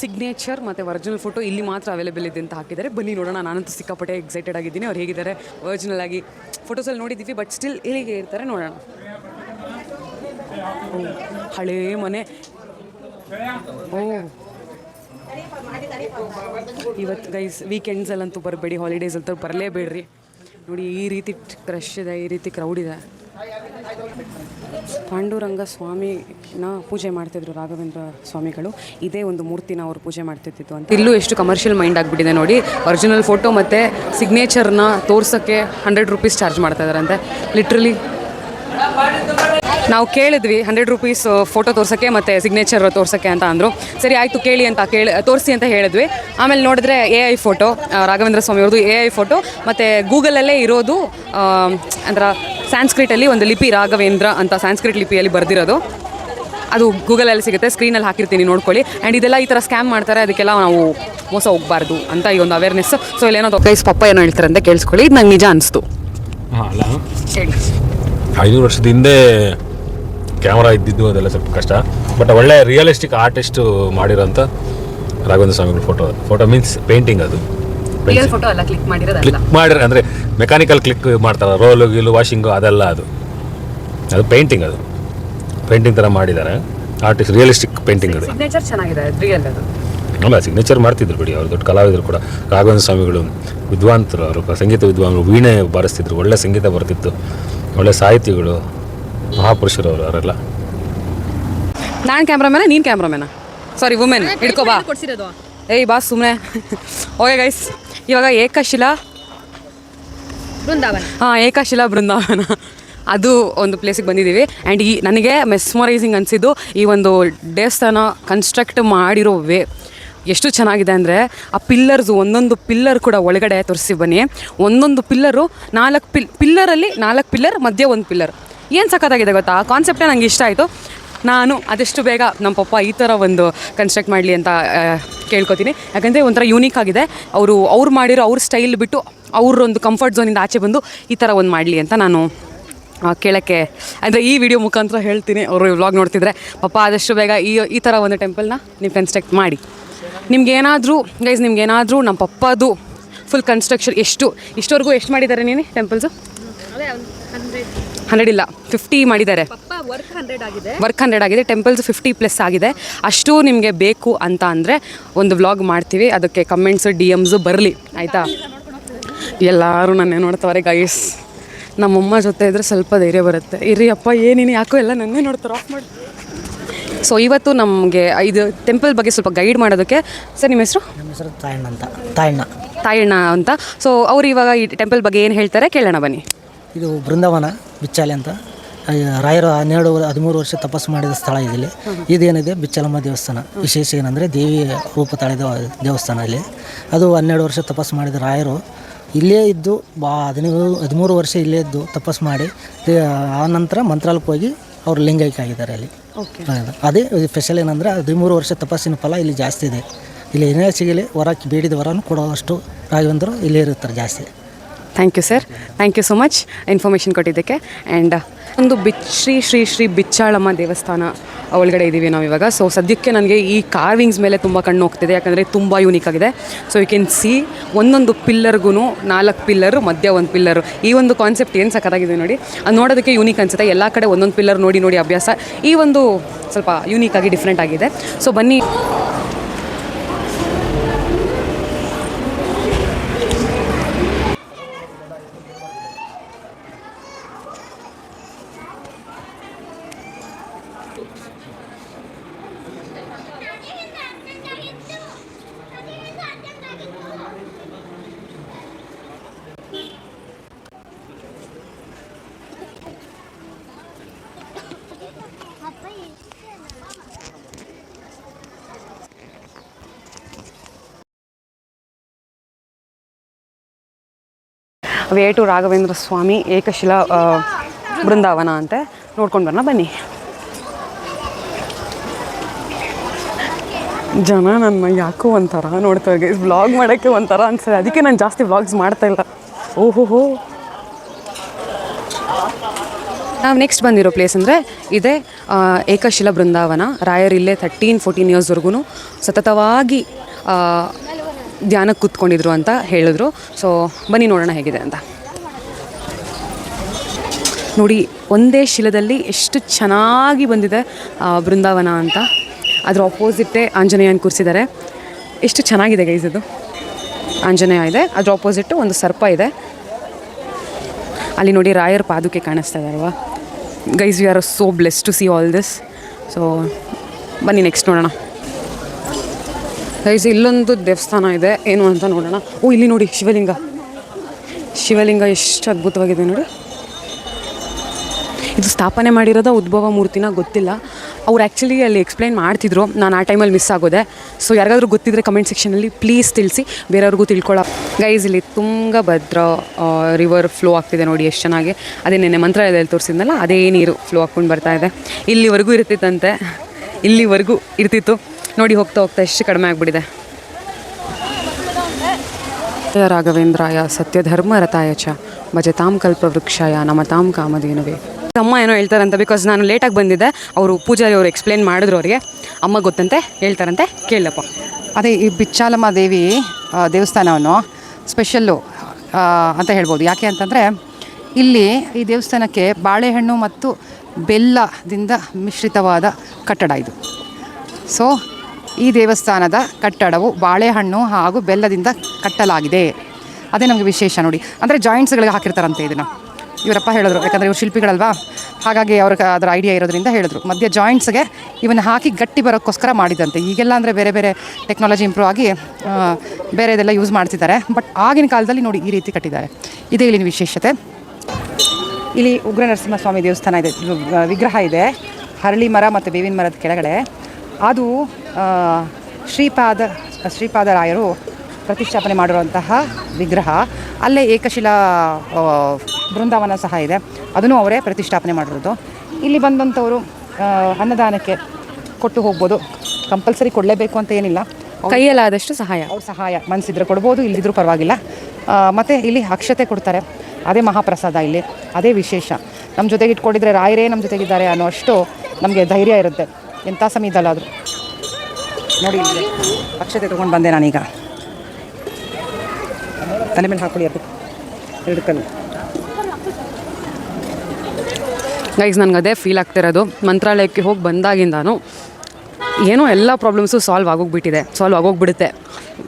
ಸಿಗ್ನೇಚರ್ ಮತ್ತು ಒರಿಜಿನಲ್ ಫೋಟೋ ಇಲ್ಲಿ ಮಾತ್ರ ಅವೈಲೇಬಲ್ ಇದೆ ಅಂತ ಹಾಕಿದ್ದಾರೆ. ಬನ್ನಿ ನೋಡೋಣ, ನಾನಂತೂ ಸಿಕ್ಕಾಪಟ್ಟೆ ಎಕ್ಸೈಟೆಡ್ ಆಗಿದ್ದೀನಿ. ಅವ್ರು ಹೇಗಿದ್ದಾರೆ? ಒರಿಜಿನಲ್ ಆಗಿ ಫೋಟೋಸಲ್ಲಿ ನೋಡಿದ್ದೀವಿ ಬಟ್ ಸ್ಟಿಲ್ ಹೇಗೆ ಇರ್ತಾರೆ ನೋಡೋಣ. ಹಳೇ ಮನೆ. ಓ. ಇವತ್ತು ಗೈಸ್ ವೀಕೆಂಡ್ಸಲ್ಲಂತೂ ಬರಬೇಡಿ ಹಾಲಿಡೇಸ್ ಅಂತೂ ಬರಲೇಬೇಡ್ರಿ. ನೋಡಿ, ಈ ರೀತಿ ಕ್ರಶ್ ಇದೆ, ಈ ರೀತಿ ಕ್ರೌಡ್ ಇದೆ. ಪಾಂಡುರಂಗ ಸ್ವಾಮಿನ ಪೂಜೆ ಮಾಡ್ತಿದ್ರು ರಾಘವೇಂದ್ರ ಸ್ವಾಮಿಗಳು. ಇದೇ ಒಂದು ಮೂರ್ತಿನ ಅವರು ಪೂಜೆ ಮಾಡ್ತಿರ್ತಿತ್ತು ಅಂತ. ಇಲ್ಲೂ ಎಷ್ಟು ಕಮರ್ಷಿಯಲ್ ಮೈಂಡ್ ಆಗಿಬಿಟ್ಟಿದೆ ನೋಡಿ. ಒರಿಜಿನಲ್ ಫೋಟೋ ಮತ್ತು ಸಿಗ್ನೇಚರ್ನ ತೋರ್ಸೋಕ್ಕೆ ಹಂಡ್ರೆಡ್ ರುಪೀಸ್ ಚಾರ್ಜ್ ಮಾಡ್ತಾ ಇದಾರಂತೆ. ಲಿಟ್ರಲಿ ನಾವು ಕೇಳಿದ್ವಿ ಹಂಡ್ರೆಡ್ ರುಪೀಸ್ ಫೋಟೋ ತೋರ್ಸೋಕ್ಕೆ ಮತ್ತು ಸಿಗ್ನೇಚರ್ ತೋರ್ಸೋಕ್ಕೆ ಅಂತ ಅಂದರು. ಸರಿ, ಆಯಿತು ಕೇಳಿ ಅಂತ ಕೇಳಿ ತೋರಿಸಿ ಅಂತ ಹೇಳಿದ್ವಿ. ಆಮೇಲೆ ನೋಡಿದ್ರೆ A I photo Raghavendra Swami ಅವ್ರದ್ದು ಎ ಐ ಫೋಟೋ ಮತ್ತು ಗೂಗಲಲ್ಲೇ ಇರೋದು ಅಂದ್ರೆ ಸ್ಯಾನ್ಸ್ಕ್ರಿಟಲ್ಲಿ ಒಂದು ಲಿಪಿ ರಾಘವೇಂದ್ರ ಅಂತ ಸ್ಯಾನ್ಸ್ಕ್ರಿಟ್ ಲಿಪಿಯಲ್ಲಿ ಬರೆದಿರೋದು. ಅದು ಗೂಗಲಲ್ಲಿ ಸಿಗುತ್ತೆ ಸ್ಕ್ರೀನಲ್ಲಿ ಹಾಕಿರ್ತೀನಿ ನೋಡ್ಕೊಳ್ಳಿ. ಆ್ಯಂಡ್ ಇದೆಲ್ಲ ಈ ಥರ ಸ್ಕ್ಯಾಮ್ ಮಾಡ್ತಾರೆ ಅದಕ್ಕೆಲ್ಲ ನಾವು ಮೋಸ ಹೋಗಬಾರ್ದು ಅಂತ ಈ ಒಂದು ಅವೇರ್ನೆಸ್ ಸೊ ಇಲ್ಲೇನೋ ಗೈಸ್ ಪಪ್ಪ ಏನೋ ಹೇಳ್ತಾರೆ ಅಂತ ಕೇಳಿಸ್ಕೊಳ್ಳಿ ಇದು ನಂಗೆ ನಿಜ ಅನಿಸ್ತು. ಐನೂರು ವರ್ಷದ ಹಿಂದೆ ಕ್ಯಾಮ್ರಾ ಇದ್ದಿದ್ದು ಅದೆಲ್ಲ ಸ್ವಲ್ಪ ಕಷ್ಟ. ಬಟ್ ಒಳ್ಳೆ ರಿಯಲಿಸ್ಟಿಕ್ ಆರ್ಟಿಸ್ಟ್ ಮಾಡಿರೋಂಥ ರಾಘವೇಂದ್ರ ಸ್ವಾಮಿಗಳ ಫೋಟೋ ಫೋಟೋ ಮೀನ್ಸ್ ಪೇಂಟಿಂಗ್ ಅದು. ರಿಯಲ್ ಫೋಟೋ ಅಲ್ಲ ಕ್ಲಿಕ್ ಮಾಡಿರೋ ಅಂದರೆ ಮೆಕ್ಯಾನಿಕಲ್ ಕ್ಲಿಕ್ ಮಾಡ್ತಾರೆ ರೋಲು ಗೀಲು ವಾಷಿಂಗು ಅದೆಲ್ಲ ಅದು. ಅದು ಪೇಂಟಿಂಗ್ ಅದು. ಪೇಂಟಿಂಗ್ ಥರ ಮಾಡಿದ್ದಾರೆ ಆರ್ಟಿಸ್ಟ್ ರಿಯಲಿಸ್ಟಿಕ್ ಪೇಂಟಿಂಗ್ ಅದು. ಸಿಗ್ನೇಚರ್ ಚೆನ್ನಾಗಿದೆ ರಿಯಲ್ ಅದು. ಅಲ್ಲ ಸಿಗ್ನೇಚರ್ ಮಾಡ್ತಿದ್ರು ಬಿಡಿ ಅವರು ದೊಡ್ಡ ಕಲಾವಿದರು ಕೂಡ. ರಾಘವೇಂದ್ರ ಸ್ವಾಮಿಗಳು ವಿದ್ವಾಂತರು ಅವರು ಸಂಗೀತ ವಿದ್ವಾಂಸರು ವೀಣೆ ಬಾರಿಸ್ತಿದ್ರು ಒಳ್ಳೆ ಸಂಗೀತ ಬರ್ತಿತ್ತು. ಒಳ್ಳೆ ಸಾಹಿತಿಗಳು ಮಹಾಪುರುಷರು ಅವರು ಅವರೆಲ್ಲ ನಾನು ಕ್ಯಾಮ್ರಾಮ್ಯಾನ ನೀನು ಕ್ಯಾಮ್ರಾಮ್ಯಾನ ಸಾರಿ ವುಮೆನ್ ಹಿಡ್ಕೋ ಬಾ. ಕೊಡ್ಸಿರೋದು. ಏಯ್ ಬಾ ಸುಮ್ಮನೆ ಓಕೆ ಗೈಸ್ ಇವಾಗ ಏಕಶಿಲಾ ಬೃಂದಾವನ. ಹಾಂ, ಏಕಶಿಲಾ ಬೃಂದಾವನ. ಅದು ಒಂದು ಪ್ಲೇಸಿಗೆ ಬಂದಿದ್ದೀವಿ. ಆ್ಯಂಡ್ ಈ, ನನಗೆ ಮೆಸ್ಮರೈಸಿಂಗ್ ಅನಿಸಿದ್ದು ಈ ಒಂದು ದೇವಸ್ಥಾನ ಕನ್ಸ್ಟ್ರಕ್ಟ್ ಮಾಡಿರೋ ವೇ, ಎಷ್ಟು ಚೆನ್ನಾಗಿದೆ ಅಂದರೆ ಆ ಪಿಲ್ಲರ್ಸು ಒಂದೊಂದು ಪಿಲ್ಲರ್ ಕೂಡ ಒಳಗಡೆ ತೋರಿಸಿ ಬನ್ನಿ. ಒಂದೊಂದು ಪಿಲ್ಲರು ನಾಲ್ಕು ಪಿಲ್ ಪಿಲ್ಲರಲ್ಲಿ ನಾಲ್ಕು ಪಿಲ್ಲರ್ ಮಧ್ಯೆ ಒಂದು ಪಿಲ್ಲರ್ ಏನು ಸಖತ್ತಾಗಿದೆ ಗೊತ್ತಾ? ಆ ಕಾನ್ಸೆಪ್ಟೇ ನನಗೆ ಇಷ್ಟ ಆಯಿತು. ನಾನು ಅದೆಷ್ಟು ಬೇಗ ನಮ್ಮ ಪಪ್ಪ ಈ ಥರ ಒಂದು ಕನ್ಸ್ಟ್ರಕ್ಟ್ ಮಾಡಲಿ ಅಂತ ಕೇಳ್ಕೊತೀನಿ. ಯಾಕಂದರೆ ಒಂಥರ ಯೂನಿಕ್ ಆಗಿದೆ. ಅವರು, ಅವ್ರು ಮಾಡಿರೋ ಅವ್ರ ಸ್ಟೈಲ್ ಬಿಟ್ಟು ಅವ್ರೊಂದು ಕಂಫರ್ಟ್ ಝೋನಿಂದ ಆಚೆ ಬಂದು ಈ ಥರ ಒಂದು ಮಾಡಲಿ ಅಂತ ನಾನು ಕೇಳೋಕ್ಕೆ, ಅಂದರೆ ಈ ವಿಡಿಯೋ ಮುಖಾಂತರ ಹೇಳ್ತೀನಿ. ಅವರು ವ್ಲಾಗ್ ನೋಡ್ತಿದ್ರೆ, ಪಪ್ಪ, ಆದಷ್ಟು ಬೇಗ ಈ ಈ ಥರ ಒಂದು ಟೆಂಪಲ್ನ ನೀವು ಕನ್ಸ್ಟ್ರಕ್ಟ್ ಮಾಡಿ. ನಿಮ್ಗೇನಾದರೂ ಗೈಸ್ ನಿಮ್ಗೇನಾದರೂ ನಮ್ಮ ಪಪ್ಪದು ಫುಲ್ ಕನ್ಸ್ಟ್ರಕ್ಷನ್ ಎಷ್ಟು, ಇಷ್ಟವರೆಗೂ ಎಷ್ಟು ಮಾಡಿದ್ದಾರೆ ನೀನು ಟೆಂಪಲ್ಸು ಹಂಡ್ರೆಡ್ ಇಲ್ಲ ಫಿಫ್ಟಿ ಮಾಡಿದ್ದಾರೆ. ವರ್ಕ್ ಹಂಡ್ರೆಡ್ ಆಗಿದೆ. ವರ್ಕ್ ಹಂಡ್ರೆಡ್ ಆಗಿದೆ ಟೆಂಪಲ್ಸ್ ಫಿಫ್ಟಿ ಪ್ಲಸ್ ಆಗಿದೆ. ಅಷ್ಟು ನಿಮಗೆ ಬೇಕು ಅಂತ ಅಂದರೆ ಒಂದು ವ್ಲಾಗ್ ಮಾಡ್ತೀವಿ. ಅದಕ್ಕೆ ಕಮೆಂಟ್ಸು ಡಿ ಎಮ್ಸು ಬರಲಿ ಆಯಿತಾ? ಎಲ್ಲರೂ ನನ್ನೇ ನೋಡ್ತಾವ್ರೆ ಗೈಸ್ ನಮ್ಮಮ್ಮ ಜೊತೆ ಇದ್ದರೆ ಸ್ವಲ್ಪ ಧೈರ್ಯ ಬರುತ್ತೆ. ಇರಿ ಅಪ್ಪ ಏನೇನು ಯಾಕೋ ಎಲ್ಲ ನನ್ನೇ ನೋಡ್ತಾರೆ ಆಫ್ ಮಾಡಿ. ಸೊ ಇವತ್ತು ನಮಗೆ ಇದು ಟೆಂಪಲ್ ಬಗ್ಗೆ ಸ್ವಲ್ಪ ಗೈಡ್ ಮಾಡೋದಕ್ಕೆ ಸರ್ ನಿಮ್ಮ ಹೆಸರು? ನಮ್ಮ ಹೆಸರು ತಾಯಣ್ಣ ಅಂತ. ತಾಯಣ್ಣ. ತಾಯಣ್ಣ ಅಂತ. ಸೊ ಅವ್ರು ಇವಾಗ ಈ ಟೆಂಪಲ್ ಬಗ್ಗೆ ಏನು ಹೇಳ್ತಾರೆ ಕೇಳೋಣ ಬನ್ನಿ. ಇದು ಬೃಂದಾವನ. ಬಿಚ್ಚಾಲೆ ಅಂತ. ರಾಯರು ಹನ್ನೆರಡು ಹದಿಮೂರು ವರ್ಷ ತಪಸ್ಸು ಮಾಡಿದ ಸ್ಥಳ ಇದಿಲ್ಲಿ. ಇದೇನಿದೆ? ಬಿಚ್ಚಲಮ್ಮ ದೇವಸ್ಥಾನ. ವಿಶೇಷ ಏನಂದರೆ ದೇವಿ ರೂಪ ತಾಳಿದ ದೇವಸ್ಥಾನ ಇಲ್ಲಿ. ಅದು ಹನ್ನೆರಡು ವರ್ಷ ತಪಸ್ಸು ಮಾಡಿದ ರಾಯರು. ಇಲ್ಲೇ ಇದ್ದು ಬಾ ಹದಿನೈದು ಹದಿಮೂರು ವರ್ಷ ಇಲ್ಲೇ ಇದ್ದು ತಪಸ್ಸು ಮಾಡಿ ಆ ನಂತರ ಮಂತ್ರಾಲಯಕ್ಕೆ ಹೋಗಿ ಅವರು ಲಿಂಗೈಕ್ಯ ಆಗಿದ್ದಾರೆ ಅಲ್ಲಿ. ಅದೇ ಸ್ಪೆಷಲ್ ಏನಂದರೆ ಹದಿಮೂರು ವರ್ಷ ತಪಸ್ಸಿನ ಫಲ ಇಲ್ಲಿ ಜಾಸ್ತಿ ಇದೆ. ಇಲ್ಲಿ ಏನೇ ಸಿಗಲಿ ವರ ಬೇಡಿದ ವರನು ಕೊಡುವಷ್ಟು ರಾಘವೇಂದ್ರರು ಇಲ್ಲೇ ಇರುತ್ತಾರೆ ಜಾಸ್ತಿ. Thank you sir thank you so much information ಕೊಟ್ಟಿದ್ದಕ್ಕೆ. ಆ್ಯಂಡ್ ಒಂದು ಬಿಚ್, ಶ್ರೀ ಶ್ರೀ ಶ್ರೀ ಬಿಚ್ಚಾಳಮ್ಮ ದೇವಸ್ಥಾನ ಒಳಗಡೆ ಇದ್ದೀವಿ ನಾವು ಇವಾಗ. ಸೊ ಸದ್ಯಕ್ಕೆ ನನಗೆ ಈ ಕಾರ್ವಿಂಗ್ಸ್ ಮೇಲೆ ತುಂಬ ಕಣ್ಣು ಹೋಗ್ತಿದೆ. ಯಾಕಂದರೆ ತುಂಬ ಯೂನಿಕ್ ಆಗಿದೆ. ಸೊ ಯು ಕ್ಯಾನ್ ಸಿ ಒಂದೊಂದು ಪಿಲ್ಲರ್ಗೂ ನಾಲ್ಕು ಪಿಲ್ಲರು, ಮಧ್ಯ ಒಂದು ಪಿಲ್ಲರು. ಈ ಒಂದು ಕಾನ್ಸೆಪ್ಟ್ ಏನು ಸಖತ್ತಾಗಿದೆ ನೋಡಿ. ಅದು ನೋಡೋದಕ್ಕೆ ಯೂನಿಕ್ ಅನಿಸುತ್ತೆ. ಎಲ್ಲ ಕಡೆ ಒಂದೊಂದು ಪಿಲ್ಲರ್ ನೋಡಿ ನೋಡಿ ಅಭ್ಯಾಸ. ಈ ಒಂದು ಸ್ವಲ್ಪ ಯೂನಿಕ್ ಆಗಿ ಡಿಫ್ರೆಂಟ್ ಆಗಿದೆ. ಸೊ ಬನ್ನಿ. ವೇ ಟು ರಾಘವೇಂದ್ರ ಸ್ವಾಮಿ ಏಕಶಿಲಾ ಬೃಂದಾವನ ಅಂತೆ ನೋಡ್ಕೊಂಡು ಬರೋಣ ಬನ್ನಿ. ಜನ ನನ್ನ ಯಾಕೋ ಒಂಥರ ನೋಡ್ತಾರೆ ವ್ಲಾಗ್ ಮಾಡೋಕ್ಕೆ ಒಂಥರ ಅನ್ಸುತ್ತೆ. ಅದಕ್ಕೆ ನಾನು ಜಾಸ್ತಿ ವ್ಲಾಗ್ಸ್ ಮಾಡ್ತಾ ಇಲ್ಲ. ಓಹೋಹೋ. ನಾವು ನೆಕ್ಸ್ಟ್ ಬಂದಿರೋ ಪ್ಲೇಸ್ ಅಂದರೆ ಇದೇ ಏಕಶಿಲಾ ಬೃಂದಾವನ ರಾಯರ್ ಇಲ್ಲೇ ತರ್ಟೀನ್ ಫೋರ್ಟೀನ್ ಇಯರ್ಸ್ವರೆಗೂ ಸತತವಾಗಿ ಧ್ಯಾನಕ್ಕೆ ಕೂತ್ಕೊಂಡಿದ್ರು ಅಂತ ಹೇಳಿದ್ರು. ಸೊ ಬನ್ನಿ ನೋಡೋಣ ಹೇಗಿದೆ ಅಂತ. ನೋಡಿ, ಒಂದೇ ಶಿಲದಲ್ಲಿ ಎಷ್ಟು ಚೆನ್ನಾಗಿ ಬಂದಿದೆ ಬೃಂದಾವನ ಅಂತ. ಅದರ ಅಪೋಸಿಟೇ ಆಂಜನೇಯನ ಕೂರಿಸಿದ್ದಾರೆ. ಎಷ್ಟು ಚೆನ್ನಾಗಿದೆ ಗೈಸ್ ಇದು. ಆಂಜನೇಯ ಇದೆ, ಅದರ ಆಪೋಸಿಟ್ಟು ಒಂದು ಸರ್ಪ ಇದೆ. ಅಲ್ಲಿ ನೋಡಿ ರಾಯರ್ ಪಾದುಕೆ ಕಾಣಿಸ್ತಾ ಇದಾರಲ್ವಾ guys we are so blessed to see all this so ಬನ್ನಿ ನೆಕ್ಸ್ಟ್ ನೋಡೋಣ. ಗೈಸ್ ಇಲ್ಲೊಂದು ದೇವಸ್ಥಾನ ಇದೆ. ಏನು ಅಂತ ನೋಡೋಣ. ಓ, ಇಲ್ಲಿ ನೋಡಿ ಶಿವಲಿಂಗ. ಶಿವಲಿಂಗ ಎಷ್ಟು ಅದ್ಭುತವಾಗಿದೆ ನೋಡಿ. ಇದು ಸ್ಥಾಪನೆ ಮಾಡಿರೋದ ಉದ್ಭವ ಮೂರ್ತಿನ ಗೊತ್ತಿಲ್ಲ. ಅವ್ರು ಆ್ಯಕ್ಚುಲಿ ಅಲ್ಲಿ ಎಕ್ಸ್ಪ್ಲೈನ್ ಮಾಡ್ತಿದ್ರು. ನಾನು ಆ ಟೈಮಲ್ಲಿ ಮಿಸ್ ಆಗೋದೆ. ಸೊ ಯಾರಿಗಾದ್ರೂ ಗೊತ್ತಿದ್ರೆ ಕಮೆಂಟ್ ಸೆಕ್ಷನಲ್ಲಿ ಪ್ಲೀಸ್ ತಿಳಿಸಿ. ಬೇರೆಯವ್ರಿಗೂ ತಿಳ್ಕೊಳ್ಳೋ. ಗೈಸ್ ಇಲ್ಲಿ ತುಂಗಭದ್ರಾ ರಿವರ್ ಫ್ಲೋ ಆಗ್ತಿದೆ ನೋಡಿ ಎಷ್ಟು ಚೆನ್ನಾಗಿ. ಅದೇ ನಿನ್ನೆ ಮಂತ್ರಾಲಯದಲ್ಲಿ ತೋರಿಸಿದ್ನಲ್ಲ, ಅದೇ ನೀರು ಫ್ಲೋ ಹಾಕ್ಕೊಂಡು ಬರ್ತಾ ಇದೆ. ಇಲ್ಲಿವರೆಗೂ ಇರ್ತಿತ್ತಂತೆ. ಇಲ್ಲಿವರೆಗೂ ಇರ್ತಿತ್ತು. ನೋಡಿ ಹೋಗ್ತಾ ಹೋಗ್ತಾ ಎಷ್ಟು ಕಡಿಮೆ ಆಗಿಬಿಟ್ಟಿದೆ. ರಾಘವೇಂದ್ರಾಯ ಸತ್ಯಧರ್ಮ ರಥಾಯ ಚ ಭಜತಾಂ ಕಲ್ಪವೃಕ್ಷಾಯ ನಮತಾಂ ಕಾಮಧೇನುವೆ. ಅಮ್ಮ ಏನೋ ಹೇಳ್ತಾರಂತೆ ಬಿಕಾಸ್ ನಾನು ಲೇಟಾಗಿ ಬಂದಿದ್ದೆ ಅವರು ಪೂಜಾರಿ ಅವರು ಎಕ್ಸ್ಪ್ಲೇನ್ ಮಾಡಿದ್ರು ಅವರಿಗೆ. ಅಮ್ಮ ಗೊತ್ತಂತೆ ಹೇಳ್ತಾರಂತೆ ಕೇಳಪ್ಪ. ಅದೇ ಈ ಬಿಚ್ಚಾಲಮ್ಮ ದೇವಿ ದೇವಸ್ಥಾನವನ್ನು ಸ್ಪೆಷಲ್ಲು ಅಂತ ಹೇಳ್ಬೋದು. ಯಾಕೆ ಅಂತಂದರೆ ಇಲ್ಲಿ ಈ ದೇವಸ್ಥಾನಕ್ಕೆ ಬಾಳೆಹಣ್ಣು ಮತ್ತು ಬೆಲ್ಲದಿಂದ ಮಿಶ್ರಿತವಾದ ಕಟ್ಟಡ ಇದು. ಸೊ ಈ ದೇವಸ್ಥಾನದ ಕಟ್ಟಡವು ಬಾಳೆಹಣ್ಣು ಹಾಗೂ ಬೆಲ್ಲದಿಂದ ಕಟ್ಟಲಾಗಿದೆ. ಅದೇ ನಮಗೆ ವಿಶೇಷ ನೋಡಿ. ಅಂದರೆ ಜಾಯಿಂಟ್ಸ್ಗಳಿಗೆ ಹಾಕಿರ್ತಾರಂತೆ ಇದನ್ನು. ಇವರಪ್ಪ ಹೇಳಿದ್ರು, ಯಾಕಂದರೆ ಇವರು ಶಿಲ್ಪಿಗಳಲ್ವಾ? ಹಾಗಾಗಿ ಅವ್ರಿಗೆ ಅದರ ಐಡಿಯಾ ಇರೋದ್ರಿಂದ ಹೇಳಿದ್ರು. ಮಧ್ಯ ಜಾಯಿಂಟ್ಸ್ಗೆ ಇವನ್ನ ಹಾಕಿ ಗಟ್ಟಿ ಬರೋಕ್ಕೋಸ್ಕರ ಮಾಡಿದಂತೆ. ಈಗೆಲ್ಲ ಅಂದರೆ ಬೇರೆ ಬೇರೆ ಟೆಕ್ನಾಲಜಿ ಇಂಪ್ರೂವ್ ಆಗಿ ಬೇರೆ ಬೇರೆದೆಲ್ಲ ಯೂಸ್ ಮಾಡ್ತಿದ್ದಾರೆ. ಬಟ್ ಆಗಿನ ಕಾಲದಲ್ಲಿ ನೋಡಿ ಈ ರೀತಿ ಕಟ್ಟಿದ್ದಾರೆ. ಇದೇ ಇಲ್ಲಿನ ವಿಶೇಷತೆ. ಇಲ್ಲಿ ಉಗ್ರ ನರಸಿಂಹಸ್ವಾಮಿ ದೇವಸ್ಥಾನ ಇದೆ. ವಿಗ್ರಹ ಇದೆ. ಹರಳಿ ಮರ ಮತ್ತು ಬೇವಿನ ಮರದ ಕೆಳಗಡೆ. ಅದು ಶ್ರೀಪಾದ ಶ್ರೀಪಾದರಾಯರು ಪ್ರತಿಷ್ಠಾಪನೆ ಮಾಡಿರುವಂತಹ ವಿಗ್ರಹ. ಅಲ್ಲೇ ಏಕಶಿಲಾ ಬೃಂದಾವನ ಸಹ ಇದೆ. ಅದನ್ನು ಅವರೇ ಪ್ರತಿಷ್ಠಾಪನೆ ಮಾಡಿರೋದು. ಇಲ್ಲಿ ಬಂದಂಥವರು ಅನ್ನದಾನಕ್ಕೆ ಕೊಟ್ಟು ಹೋಗ್ಬೋದು. ಕಂಪಲ್ಸರಿ ಕೊಡಲೇಬೇಕು ಅಂತ ಏನಿಲ್ಲ. ಕೈಯಲ್ಲಾದಷ್ಟು ಸಹಾಯ. ಅವ್ರ ಸಹಾಯ ಮನಸ್ಸಿದ್ರೆ ಕೊಡ್ಬೋದು ಇಲ್ಲಿದ್ರೂ ಪರವಾಗಿಲ್ಲ. ಮತ್ತು ಇಲ್ಲಿ ಅಕ್ಷತೆ ಕೊಡ್ತಾರೆ. ಅದೇ ಮಹಾಪ್ರಸಾದ ಇಲ್ಲಿ. ಅದೇ ವಿಶೇಷ. ನಮ್ಮ ಜೊತೆಗೆ ಇಟ್ಕೊಂಡಿದ್ರೆ ರಾಯರೇ ನಮ್ಮ ಜೊತೆಗಿದ್ದಾರೆ ಅನ್ನೋ ಅಷ್ಟು ನಮಗೆ ಧೈರ್ಯ ಇರುತ್ತೆ. ಎಂಥ ಸಮಯದಲ್ಲಾದರೂ. ನೋಡಿ, ಅಕ್ಷತೆ ತೊಗೊಂಡು ಬಂದೆ ನಾನೀಗ. ತಲೆ ಮೇಲೆ ಹಾಕೊಳ್ಳಿ ಅದು. ಎರಡು ಕಲ್ಲು ಗೈಸ್ ನನಗೆ ಅದೇ ಫೀಲ್ ಆಗ್ತಿರೋದು ಮಂತ್ರಾಲಯಕ್ಕೆ ಹೋಗಿ ಬಂದಾಗಿಂದಾನು ಏನೋ ಎಲ್ಲ ಪ್ರಾಬ್ಲಮ್ಸು ಸಾಲ್ವ್ ಆಗೋಗ್ಬಿಟ್ಟಿದೆ. ಸಾಲ್ವ್ ಆಗೋಗ್ಬಿಡುತ್ತೆ.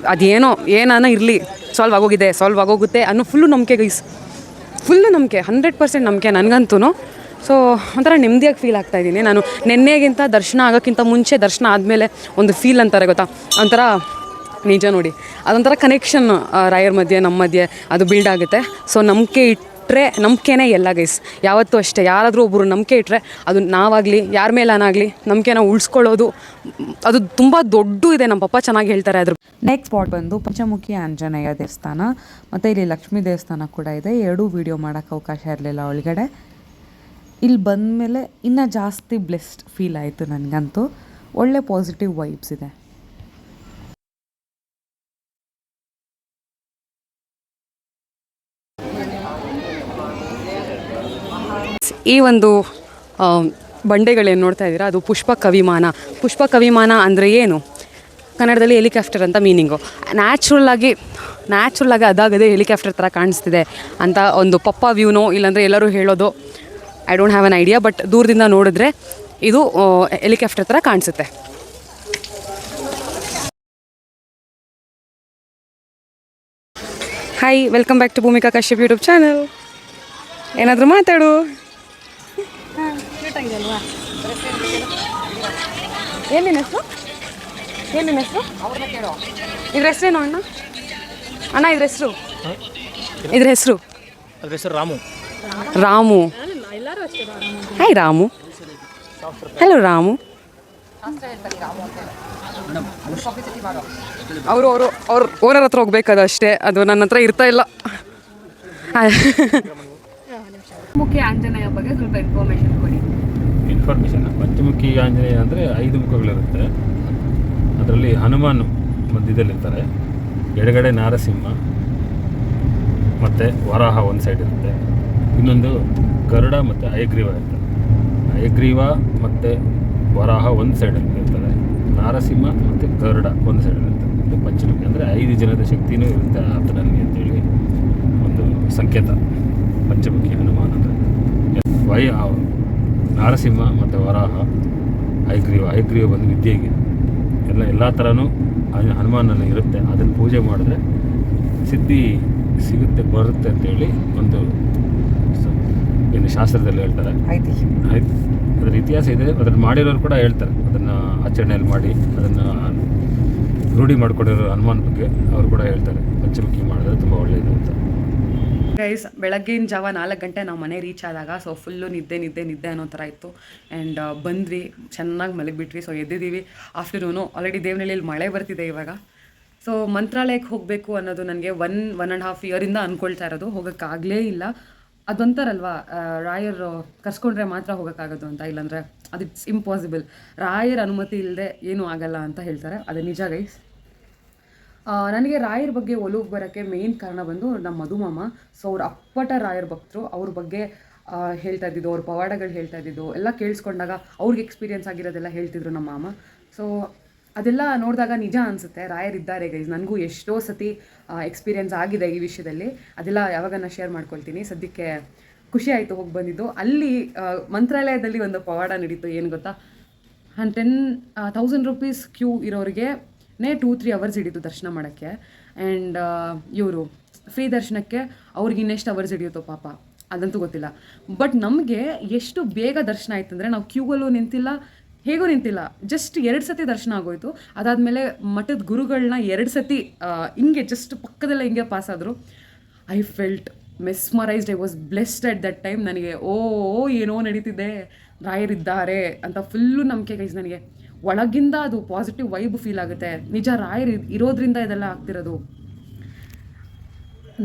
ಅದೇನೋ, ಏನಾನ ಇರಲಿ ಸಾಲ್ವ್ ಆಗೋಗಿದೆ ಸಾಲ್ವ್ ಆಗೋಗುತ್ತೆ ಅನ್ನೋ ಫುಲ್ಲು ನಂಬಿಕೆ ಗೈಸ್ ಫುಲ್ಲು ನಂಬಿಕೆ ಹಂಡ್ರೆಡ್ ಪರ್ಸೆಂಟ್ ನಂಬಿಕೆ ನನಗಂತೂ ಸೊ ಒಂಥರ ನೆಮ್ಮದಿಯಾಗಿ ಫೀಲ್ ಆಗ್ತಾ ಇದ್ದೀನಿ. ನಾನು ನಿನ್ನೆಗಿಂತ ದರ್ಶನ ಆಗೋಕ್ಕಿಂತ ಮುಂಚೆ ದರ್ಶನ ಆದಮೇಲೆ ಒಂದು ಫೀಲ್ ಅಂತಾರೆ ಗೊತ್ತಾ? ಒಂಥರ ನಿಜ ನೋಡಿ. ಅದೊಂಥರ ಕನೆಕ್ಷನ್ ರಾಯರ್ ಮಧ್ಯೆ, ನಮ್ಮ ಮಧ್ಯೆ ಅದು ಬಿಲ್ಡ್ ಆಗುತ್ತೆ. ಸೊ ನಂಬಿಕೆ ಇಟ್ಟರೆ ನಂಬಿಕೆನೇ ಎಲ್ಲ ಗೈಸ್ ಯಾವತ್ತೂ ಅಷ್ಟೇ. ಯಾರಾದರೂ ಒಬ್ಬರು ನಂಬಿಕೆ ಇಟ್ಟರೆ ಅದು ನಾವಾಗಲಿ, ಯಾರ ಮೇಲಾನಾಗಲಿ ನಂಬಿಕೆನ ಉಳಿಸ್ಕೊಳ್ಳೋದು, ಅದು ತುಂಬ ದೊಡ್ಡ ಇದೆ. ನಮ್ಮ ಪಪ್ಪ ಚೆನ್ನಾಗಿ ಹೇಳ್ತಾರೆ ಅದ್ರ ನೆಕ್ಸ್ಟ್ ಸ್ಪಾಟ್ ಬಂದು ಪಂಚಮುಖಿ ಆಂಜನೇಯ ದೇವಸ್ಥಾನ, ಮತ್ತು ಇಲ್ಲಿ ಲಕ್ಷ್ಮೀ ದೇವಸ್ಥಾನ ಕೂಡ ಇದೆ. ಎರಡೂ ವಿಡಿಯೋ ಮಾಡೋಕ್ಕೆ ಅವಕಾಶ ಇರಲಿಲ್ಲ ಒಳಗಡೆ. ಇಲ್ಲಿ ಬಂದಮೇಲೆ ಇನ್ನೂ ಜಾಸ್ತಿ ಬ್ಲೆಸ್ಡ್ ಫೀಲ್ ಆಯಿತು ನನಗಂತೂ. ಒಳ್ಳೆ ಪಾಸಿಟಿವ್ ವೈಬ್ಸ್ ಇದೆ. ಈ ಒಂದು ಬಂಡೆಗಳೇನು ನೋಡ್ತಾ ಇದ್ದೀರಾ? ಅದು ಪುಷ್ಪ ಕವಿಮಾನ ಪುಷ್ಪ ಕವಿಮಾನ ಅಂದರೆ ಏನು? ಕನ್ನಡದಲ್ಲಿ ಹೆಲಿಕಾಪ್ಟರ್ ಅಂತ ಮೀನಿಂಗು. ನ್ಯಾಚುರಲ್ಲಾಗಿ ನ್ಯಾಚುರಲ್ಲಾಗಿ ಅದಾಗದೇ ಹೆಲಿಕಾಪ್ಟರ್ ಥರ ಕಾಣಿಸ್ತಿದೆ ಅಂತ ಒಂದು ಪಪ್ಪ ವ್ಯೂನೋ, ಇಲ್ಲಾಂದರೆ ಎಲ್ಲರೂ ಹೇಳೋದು I don't have an idea but ದೂರದಿಂದ ನೋಡಿದ್ರೆ ಇದು ಹೆಲಿಕಾಪ್ಟರ್ ಥರ ಕಾಣಿಸುತ್ತೆ. Hi welcome back to Bhumika Kashyap YouTube channel ಏನಾದರೂ ಮಾತಾಡು. ಏನಿನ ಹೆಸರು? ಏನಿನ ಹೆಸರು? ಇದ್ರ ಹೆಸರೇನು ಅಣ್ಣ? ಅಣ್ಣ ಇದ್ರ ಹೆಸರು? ಇದ್ರ ಹೆಸರು? ಅದ್ರ ಹೆಸರು Ramu. Ramu. Hi Ramu hello Ramu. ಅವರು ಅವರು ಅವ್ರ ಓನರ್ ಹತ್ರ ಹೋಗ್ಬೇಕಾದ ಅಷ್ಟೇ. ಅದು ನನ್ನ ಹತ್ರ ಇರ್ತಾ ಇಲ್ಲ. ಮುಖ್ಯ ಆಂಜನೇಯ ಬಗ್ಗೆ ಸ್ವಲ್ಪ ಇನ್ಫಾರ್ಮೇಶನ್ ಕೊಡಿ. ಇನ್ಫಾರ್ಮೇಷನ್ ಪಂಚಮುಖಿ ಆಂಜನೇಯ ಅಂದರೆ ಐದು ಮುಖಗಳಿರುತ್ತೆ. ಅದರಲ್ಲಿ ಹನುಮಾನ್ ಮಧ್ಯದಲ್ಲಿರ್ತಾರೆ. ಎಡಗಡೆ ನಾರಸಿಂಹ. ಮತ್ತು ವರಾಹ ಒಂದು ಸೈಡ್ ಇರುತ್ತೆ. ಇನ್ನೊಂದು ಗರುಡ ಮತ್ತು ಅಯಗ್ರೀವ ಇರ್ತದೆ. ಅಯಗ್ರೀವ ಮತ್ತು ವರಾಹ ಒಂದು ಸೈಡಲ್ಲಿ ಇರ್ತದೆ. ನಾರಸಿಂಹ ಮತ್ತು ಗರುಡ ಒಂದು ಸೈಡಲ್ಲಿ ಇರ್ತದೆ. ಇದು ಪಂಚಮುಖಿ ಅಂದರೆ ಐದು ಜನದ ಶಕ್ತಿನೂ ಇರುತ್ತೆ ಆತನಲ್ಲಿ ಅಂತೇಳಿ ಒಂದು ಸಂಕೇತ. ಪಂಚಮುಖಿ ಹನುಮಾನ ವೈ ನಾರಸಿಂಹ ಮತ್ತು ವರಾಹ ಐಗ್ರೀವ ಐಗ್ರೀವ ಬಂದು ವಿದ್ಯೆಗೆ. ಎಲ್ಲ ಎಲ್ಲ ಥರನೂ ಹನುಮಾನನ ಇರುತ್ತೆ. ಅದನ್ನು ಪೂಜೆ ಮಾಡಿದ್ರೆ ಸಿದ್ಧಿ ಸಿಗುತ್ತೆ, ಬರುತ್ತೆ ಅಂತೇಳಿ ಒಂದು ಏನು ಶಾಸ್ತ್ರದಲ್ಲಿ ಹೇಳ್ತಾರೆ. ಐತಿ ಆಯ್ತು. ಅದರ ಇತಿಹಾಸ ಇದೆ. ಅದನ್ನು ಮಾಡಿರೋರು ಕೂಡ ಹೇಳ್ತಾರೆ. ಅದನ್ನು ಆಚರಣೆಯಲ್ಲಿ ಮಾಡಿ ಅದನ್ನು ರೂಢಿ ಮಾಡಿಕೊಂಡಿರೋ ಹನುಮಾನ್ ಬಗ್ಗೆ ಅವರು ಕೂಡ ಹೇಳ್ತಾರೆ. ಪಂಚಮುಖಿ ಮಾಡಿದ್ರೆ ತುಂಬ ಒಳ್ಳೆಯದು ಅಂತ. ಗೈಸ್ ಬೆಳಗ್ಗಿನ ಜಾವ ನಾಲ್ಕು ಗಂಟೆ ನಾವು ಮನೆ ರೀಚ್ ಆದಾಗ ಸೊ ಫುಲ್ಲು ನಿದ್ದೆ ನಿದ್ದೆ ನಿದ್ದೆ ಅನ್ನೋ ಥರ ಇತ್ತು. ಆ್ಯಂಡ್ ಬಂದ್ವಿ ಚೆನ್ನಾಗಿ ಮಲಗಿಬಿಟ್ವಿ. ಸೊ ಎದ್ದಿದ್ದೀವಿ. ಆಫ್ಟರ್ನೂನು ಆಲ್ರೆಡಿ ದೇವನಹಳ್ಳಿಯಲ್ಲಿ ಮಳೆ ಬರ್ತಿದೆ ಇವಾಗ. ಸೊ ಮಂತ್ರಾಲಯಕ್ಕೆ ಹೋಗಬೇಕು ಅನ್ನೋದು ನನಗೆ ಒನ್ ಒನ್ ಆ್ಯಂಡ್ ಹಾಫ್ ಇಯರಿಂದ ಅಂದ್ಕೊಳ್ತಾ ಇರೋದು. ಹೋಗೋಕ್ಕಾಗಲೇ ಇಲ್ಲ. ಅದೊಂಥರಲ್ವಾ? ರಾಯರ್ ಕರ್ಸ್ಕೊಂಡ್ರೆ ಮಾತ್ರ ಹೋಗೋಕ್ಕಾಗೋದು ಅಂತ, ಇಲ್ಲಾಂದರೆ ಅದು ಇಟ್ಸ್ ಇಂಪಾಸಿಬಲ್ ರಾಯರ ಅನುಮತಿ ಇಲ್ಲದೆ ಏನೂ ಆಗಲ್ಲ ಅಂತ ಹೇಳ್ತಾರೆ. ಅದು ನಿಜ ಗೈಸ್ ನನಗೆ ರಾಯರ ಬಗ್ಗೆ ಒಲವು ಬರೋಕ್ಕೆ ಮೇನ್ ಕಾರಣ ಬಂದು ನಮ್ಮ ಮಧುಮಾಮ. ಸೊ ಅವ್ರ ಅಪ್ಪಟ ರಾಯರ ಭಕ್ತರು, ಅವ್ರ ಬಗ್ಗೆ ಹೇಳ್ತಾ ಇದ್ದಿದ್ದು, ಅವ್ರ ಪವಾಡಗಳು ಹೇಳ್ತಾ ಇದ್ದಿದ್ದು, ಎಲ್ಲ ಕೇಳಿಸ್ಕೊಂಡಾಗ ಅವ್ರಿಗೆ ಎಕ್ಸ್ಪೀರಿಯೆನ್ಸ್ ಆಗಿರೋದೆಲ್ಲ ಹೇಳ್ತಿದ್ರು ನಮ್ಮ ಮಾಮ. ಸೊ ಅದೆಲ್ಲ ನೋಡಿದಾಗ ನಿಜ ಅನಿಸುತ್ತೆ. ರಾಯರಿದ್ದಾರೆ ಗೈಸ್ ನನಗೂ ಎಷ್ಟೋ ಸತಿ ಎಕ್ಸ್ಪೀರಿಯೆನ್ಸ್ ಆಗಿದೆ ಈ ವಿಷಯದಲ್ಲಿ. ಅದೆಲ್ಲ ಯಾವಾಗ ನಾನು ಶೇರ್ ಮಾಡ್ಕೊಳ್ತೀನಿ. ಸದ್ಯಕ್ಕೆ ಖುಷಿ ಆಯಿತು ಹೋಗಿ ಬಂದಿದ್ದು. ಅಲ್ಲಿ ಮಂತ್ರಾಲಯದಲ್ಲಿ ಒಂದು ಪವಾಡ ನಡೀತು. ಏನು ಗೊತ್ತಾ? ಟೆನ್ ಥೌಸಂಡ್ ರುಪೀಸ್ ಕ್ಯೂ ಇರೋರಿಗೆ ನೇ ಟೂ ತ್ರೀ ಅವರ್ಸ್ ಹಿಡಿತು ದರ್ಶನ ಮಾಡೋಕ್ಕೆ. ಆ್ಯಂಡ್ ಇವರು ಫ್ರೀ ದರ್ಶನಕ್ಕೆ ಅವ್ರಿಗೆ ಇನ್ನೆಷ್ಟು ಅವರ್ಸ್ ಹಿಡಿಯುತ್ತೋ ಪಾಪ. ಅದಂತೂ ಗೊತ್ತಿಲ್ಲ. ಬಟ್ ನಮಗೆ ಎಷ್ಟು ಬೇಗ ದರ್ಶನ ಆಯ್ತು ಅಂದರೆ ನಾವು ಕ್ಯೂಗಲ್ಲೂ ನಿಂತಿಲ್ಲ ಹೇಗೂ ನಿಂತಿಲ್ಲ. ಜಸ್ಟ್ ಎರಡು ಸತಿ ದರ್ಶನ ಆಗೋಯ್ತು. ಅದಾದಮೇಲೆ ಮಠದ ಗುರುಗಳನ್ನ ಎರಡು ಸತಿ ಹಿಂಗೆ ಜಸ್ಟ್ ಪಕ್ಕದಲ್ಲೇ ಹಿಂಗೆ ಪಾಸ್ ಆದರು. I felt mesmerised I was blessed at that time ನನಗೆ, ಓ, ಏನೋ ನಡೀತಿದೆ. ರಾಯರಿದ್ದಾರೆ ಅಂತ ಫುಲ್ಲು ನಂಬಿಕೆ ಗೈಸ್ ನನಗೆ. ಒಳಗಿಂದ ಅದು ಪಾಸಿಟಿವ್ ವೈಬ್ ಫೀಲ್ ಆಗುತ್ತೆ. ನಿಜ ರಾಯರ್ ಇರೋದ್ರಿಂದ ಇದೆಲ್ಲ ಆಗ್ತಿರೋದು.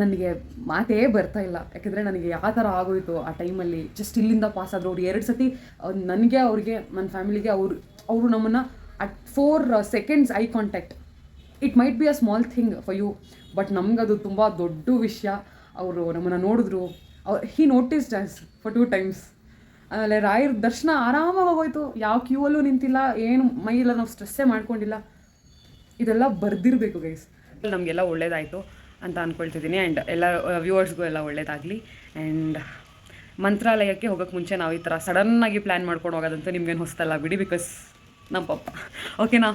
ನನಗೆ ಮಾತೇ ಬರ್ತಾ ಇಲ್ಲ. ಯಾಕೆಂದರೆ ನನಗೆ ಯಾವ ಥರ ಆಗೋಯಿತು ಆ ಟೈಮಲ್ಲಿ ಜಸ್ಟ್ ಇಲ್ಲಿಂದ ಪಾಸ್ ಆದರು ಅವ್ರು ಎರಡು ಸತಿ ನನಗೆ, ಅವ್ರಿಗೆ ನನ್ನ ಫ್ಯಾಮಿಲಿಗೆ ಅವ್ರು, ಅವರು ನಮ್ಮನ್ನು at four seconds eye contact it might be a small thing for you but ನಮಗದು ತುಂಬ ದೊಡ್ಡ ವಿಷಯ. ಅವರು ನಮ್ಮನ್ನು ನೋಡಿದ್ರು, ಅವ್ರು he notice dance for two times ಆಮೇಲೆ ರಾಯರ ದರ್ಶನ ಆರಾಮಾಗಿ ಹೋಗೋಯ್ತು. ಯಾವ ಕ್ಯೂವಲ್ಲೂ ನಿಂತಿಲ್ಲ, ಏನು ಮೈಯೆಲ್ಲ ನಾವು ಸ್ಟ್ರೆಸ್ಸೇ ಮಾಡ್ಕೊಂಡಿಲ್ಲ. ಇದೆಲ್ಲ ಬರ್ದಿರಬೇಕು ಗೈಸ್ ನಮಗೆಲ್ಲ ಒಳ್ಳೇದಾಯಿತು. ಅಂತ ಅಂದ್ಕೊಳ್ತಿದ್ದೀನಿ ಆ್ಯಂಡ್ ಎಲ್ಲ ವ್ಯೂವರ್ಸ್ಗೂ ಎಲ್ಲ ಒಳ್ಳೇದಾಗಲಿ. ಆ್ಯಂಡ್ ಮಂತ್ರಾಲಯಕ್ಕೆ ಹೋಗೋಕ್ಕೆ ಮುಂಚೆ ನಾವು ಈ ಥರ ಸಡನ್ನಾಗಿ ಪ್ಲ್ಯಾನ್ ಮಾಡ್ಕೊಂಡು ಹೋಗೋದಂತೂ ನಿಮ್ಗೇನು ಹೊಸ್ತಲ್ಲ ಬಿಡಿ ಬಿಕಾಸ್ ನಮ್ಮ ಪಪ್ಪ ಓಕೆನಾ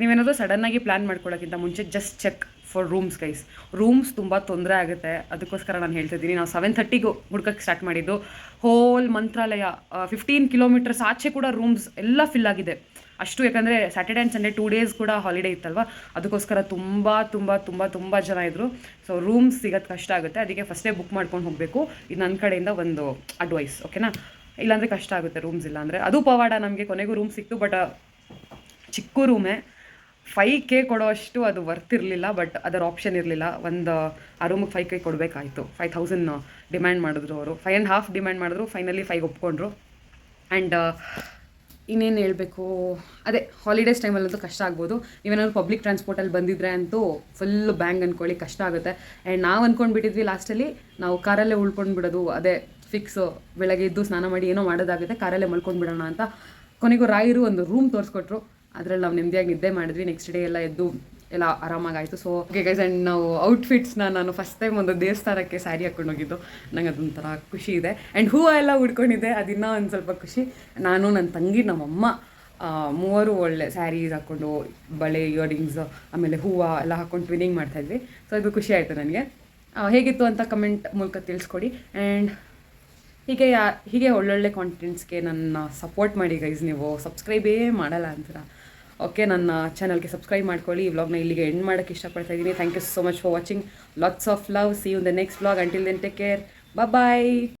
ನೀವೇನಾದರೂ ಸಡನ್ನಾಗಿ ಪ್ಲ್ಯಾನ್ ಮಾಡ್ಕೊಳ್ಳೋಕ್ಕಿಂತ ಮುಂಚೆ just check for rooms guys rooms ತುಂಬ ತೊಂದರೆ ಆಗುತ್ತೆ. ಅದಕ್ಕೋಸ್ಕರ ನಾನು ಹೇಳ್ತಿದ್ದೀನಿ, ನಾವು ಸೆವೆನ್ ಥರ್ಟಿಗೂ ಹುಡ್ಕೋಕ್ಕೆ ಸ್ಟಾರ್ಟ್ ಮಾಡಿದ್ದು. ಹೋಲ್ ಮಂತ್ರಾಲಯ ಫಿಫ್ಟೀನ್ ಕಿಲೋಮೀಟರ್ಸ್ ಆಚೆ ಕೂಡ ರೂಮ್ಸ್ ಎಲ್ಲ ಫಿಲ್ ಆಗಿದೆ. ಅಷ್ಟು ಯಾಕಂದರೆ Saturday and Sunday two days ಕೂಡ ಹಾಲಿಡೇ ಇತ್ತಲ್ವ? ಅದಕ್ಕೋಸ್ಕರ ತುಂಬ ತುಂಬ ತುಂಬ ತುಂಬ ಜನ ಇದ್ದರು ಸೊ ರೂಮ್ಸ್ ಸಿಗೋದು ಕಷ್ಟ ಆಗುತ್ತೆ. ಅದಕ್ಕೆ ಫಸ್ಟೇ ಬುಕ್ ಮಾಡ್ಕೊಂಡು ಹೋಗಬೇಕು. ಇದು ನನ್ನ ಕಡೆಯಿಂದ ಒಂದು ಅಡ್ವೈಸ್ ಓಕೆನಾ ಇಲ್ಲಾಂದರೆ ಕಷ್ಟ ಆಗುತ್ತೆ ರೂಮ್ಸ್ ಇಲ್ಲ ಅಂದರೆ ಅದು ಪವಾಡ ನಮಗೆ ಕೊನೆಗೂ ರೂಮ್ ಸಿಕ್ತು ಬಟ್ ಚಿಕ್ಕ ರೂಮೇ ಫೈ ಕೆ ಕೊಡೋ ಅಷ್ಟು ಅದು ವರ್ತ್ ಇರಲಿಲ್ಲ ಬಟ್ ಅದರ ಆಪ್ಷನ್ ಇರಲಿಲ್ಲ. ಒಂದು, ಆ ರೂಮಿಗೆ ಫೈ ಕೆ ಕೊಡಬೇಕಾಯಿತು. ಫೈವ್ ಥೌಸಂಡ್ ಡಿಮ್ಯಾಂಡ್ ಮಾಡಿದ್ರು ಅವರು. ಫೈವ್ ಆ್ಯಂಡ್ ಹಾಫ್ ಡಿಮ್ಯಾಂಡ್ ಮಾಡಿದ್ರು. ಫೈನಲಿ ಫೈವ್ ಒಪ್ಕೊಂಡ್ರು. ಆ್ಯಂಡ್ ಇನ್ನೇನು ಹೇಳಬೇಕು? ಅದೇ ಹಾಲಿಡೇಸ್ ಟೈಮಲ್ಲಂತೂ ಕಷ್ಟ ಆಗ್ಬೋದು. ನೀವೇನಾದ್ರು ಪಬ್ಲಿಕ್ ಟ್ರಾನ್ಸ್ಪೋರ್ಟಲ್ಲಿ ಬಂದಿದ್ರೆ ಅಂತೂ ಫುಲ್ ಬ್ಯಾಂಗ್ ಅಂದ್ಕೊಳ್ಳಿ ಕಷ್ಟ ಆಗುತ್ತೆ. ಆ್ಯಂಡ್ ನಾವು ಅಂದ್ಕೊಂಡ್ಬಿಟ್ಟಿದ್ವಿ ಲಾಸ್ಟಲ್ಲಿ ನಾವು ಕಾರಲ್ಲೇ ಉಳ್ಕೊಂಡು ಬಿಡೋದು ಅದೇ ಫಿಕ್ಸು ಬೆಳಗ್ಗೆ ಎದ್ದು ಸ್ನಾನ ಮಾಡಿ ಏನೋ ಮಾಡೋದಾಗುತ್ತೆ ಕಾರಲ್ಲೇ ಮಲ್ಕೊಂಡು ಬಿಡೋಣ ಅಂತ ಕೊನೆಗೂ ರಾಯರು ಒಂದು ರೂಮ್ ತೋರಿಸ್ಕೊಟ್ರು. ಅದರಲ್ಲಿ ನಾವು ನೆಮ್ಮದಿಯಾಗಿ ನಿದ್ದೆ ಮಾಡಿದ್ವಿ ನೆಕ್ಸ್ಟ್ ಡೇ ಎಲ್ಲ ಎದ್ದು ಎಲ್ಲ ಆರಾಮಾಗಾಯಿತು. ಸೊ ಓಕೆ ಗೈಸ್ ಆ್ಯಂಡ್ ನಾವು ಔಟ್ಫಿಟ್ಸ್ನ ನಾನು ಫಸ್ಟ್ ಟೈಮ್ ಒಂದು ದೇವಸ್ಥಾನಕ್ಕೆ ಸ್ಯಾರಿ ಹಾಕೊಂಡು ಹೋಗಿದ್ದು. ನಂಗೆ ಅದೊಂಥರ ಖುಷಿ ಇದೆ. ಆ್ಯಂಡ್ ಹೂವು ಎಲ್ಲ ಉಡ್ಕೊಂಡಿದ್ದೆ. ಅದಿನ್ನೂ ಒಂದು ಸ್ವಲ್ಪ ಖುಷಿ. ನಾನು ನನ್ನ ತಂಗಿ, ನಮ್ಮಮ್ಮ ಮೂವರು ಒಳ್ಳೆ ಸ್ಯಾರೀಸ್ ಹಾಕ್ಕೊಂಡು ಬಳೆ ಇಯರಿಂಗ್ಸ್ ಆಮೇಲೆ ಹೂವು ಎಲ್ಲ ಹಾಕ್ಕೊಂಡು ಟ್ವಿನಿಂಗ್ ಮಾಡ್ತಾಯಿದ್ವಿ ಸೊ ಅದು ಖುಷಿ ಆಯಿತು ನನಗೆ. ಹೇಗಿತ್ತು ಅಂತ ಕಮೆಂಟ್ ಮೂಲಕ ತಿಳಿಸ್ಕೊಡಿ. ಆ್ಯಂಡ್ ಹೀಗೆ ಯಾ, ಹೀಗೆ ಒಳ್ಳೊಳ್ಳೆ ಕಾಂಟೆಂಟ್ಸ್ಗೆ ನನ್ನ ಸಪೋರ್ಟ್ ಮಾಡಿ ಗೈಸ್ ನೀವು. ಸಬ್ಸ್ಕ್ರೈಬೇ ಮಾಡಲ್ಲ ಅಂತೀರ? ಓಕೆ, ನನ್ನ ಚಾನಲ್ಗೆ ಸಬ್ಸ್ಕ್ರೈಬ್ ಮಾಡ್ಕೊಳ್ಳಿ. ಈ ವ್ಲಾಗ್ನ ಇಲ್ಲಿಗೆ ಎಂಡ್ ಮಾಡೋಕ್ಕೆ ಇಷ್ಟಪಡ್ತಾ ಇದ್ದೀನಿ. Thank you so much for watching lots of love see you the next vlog until then take care bye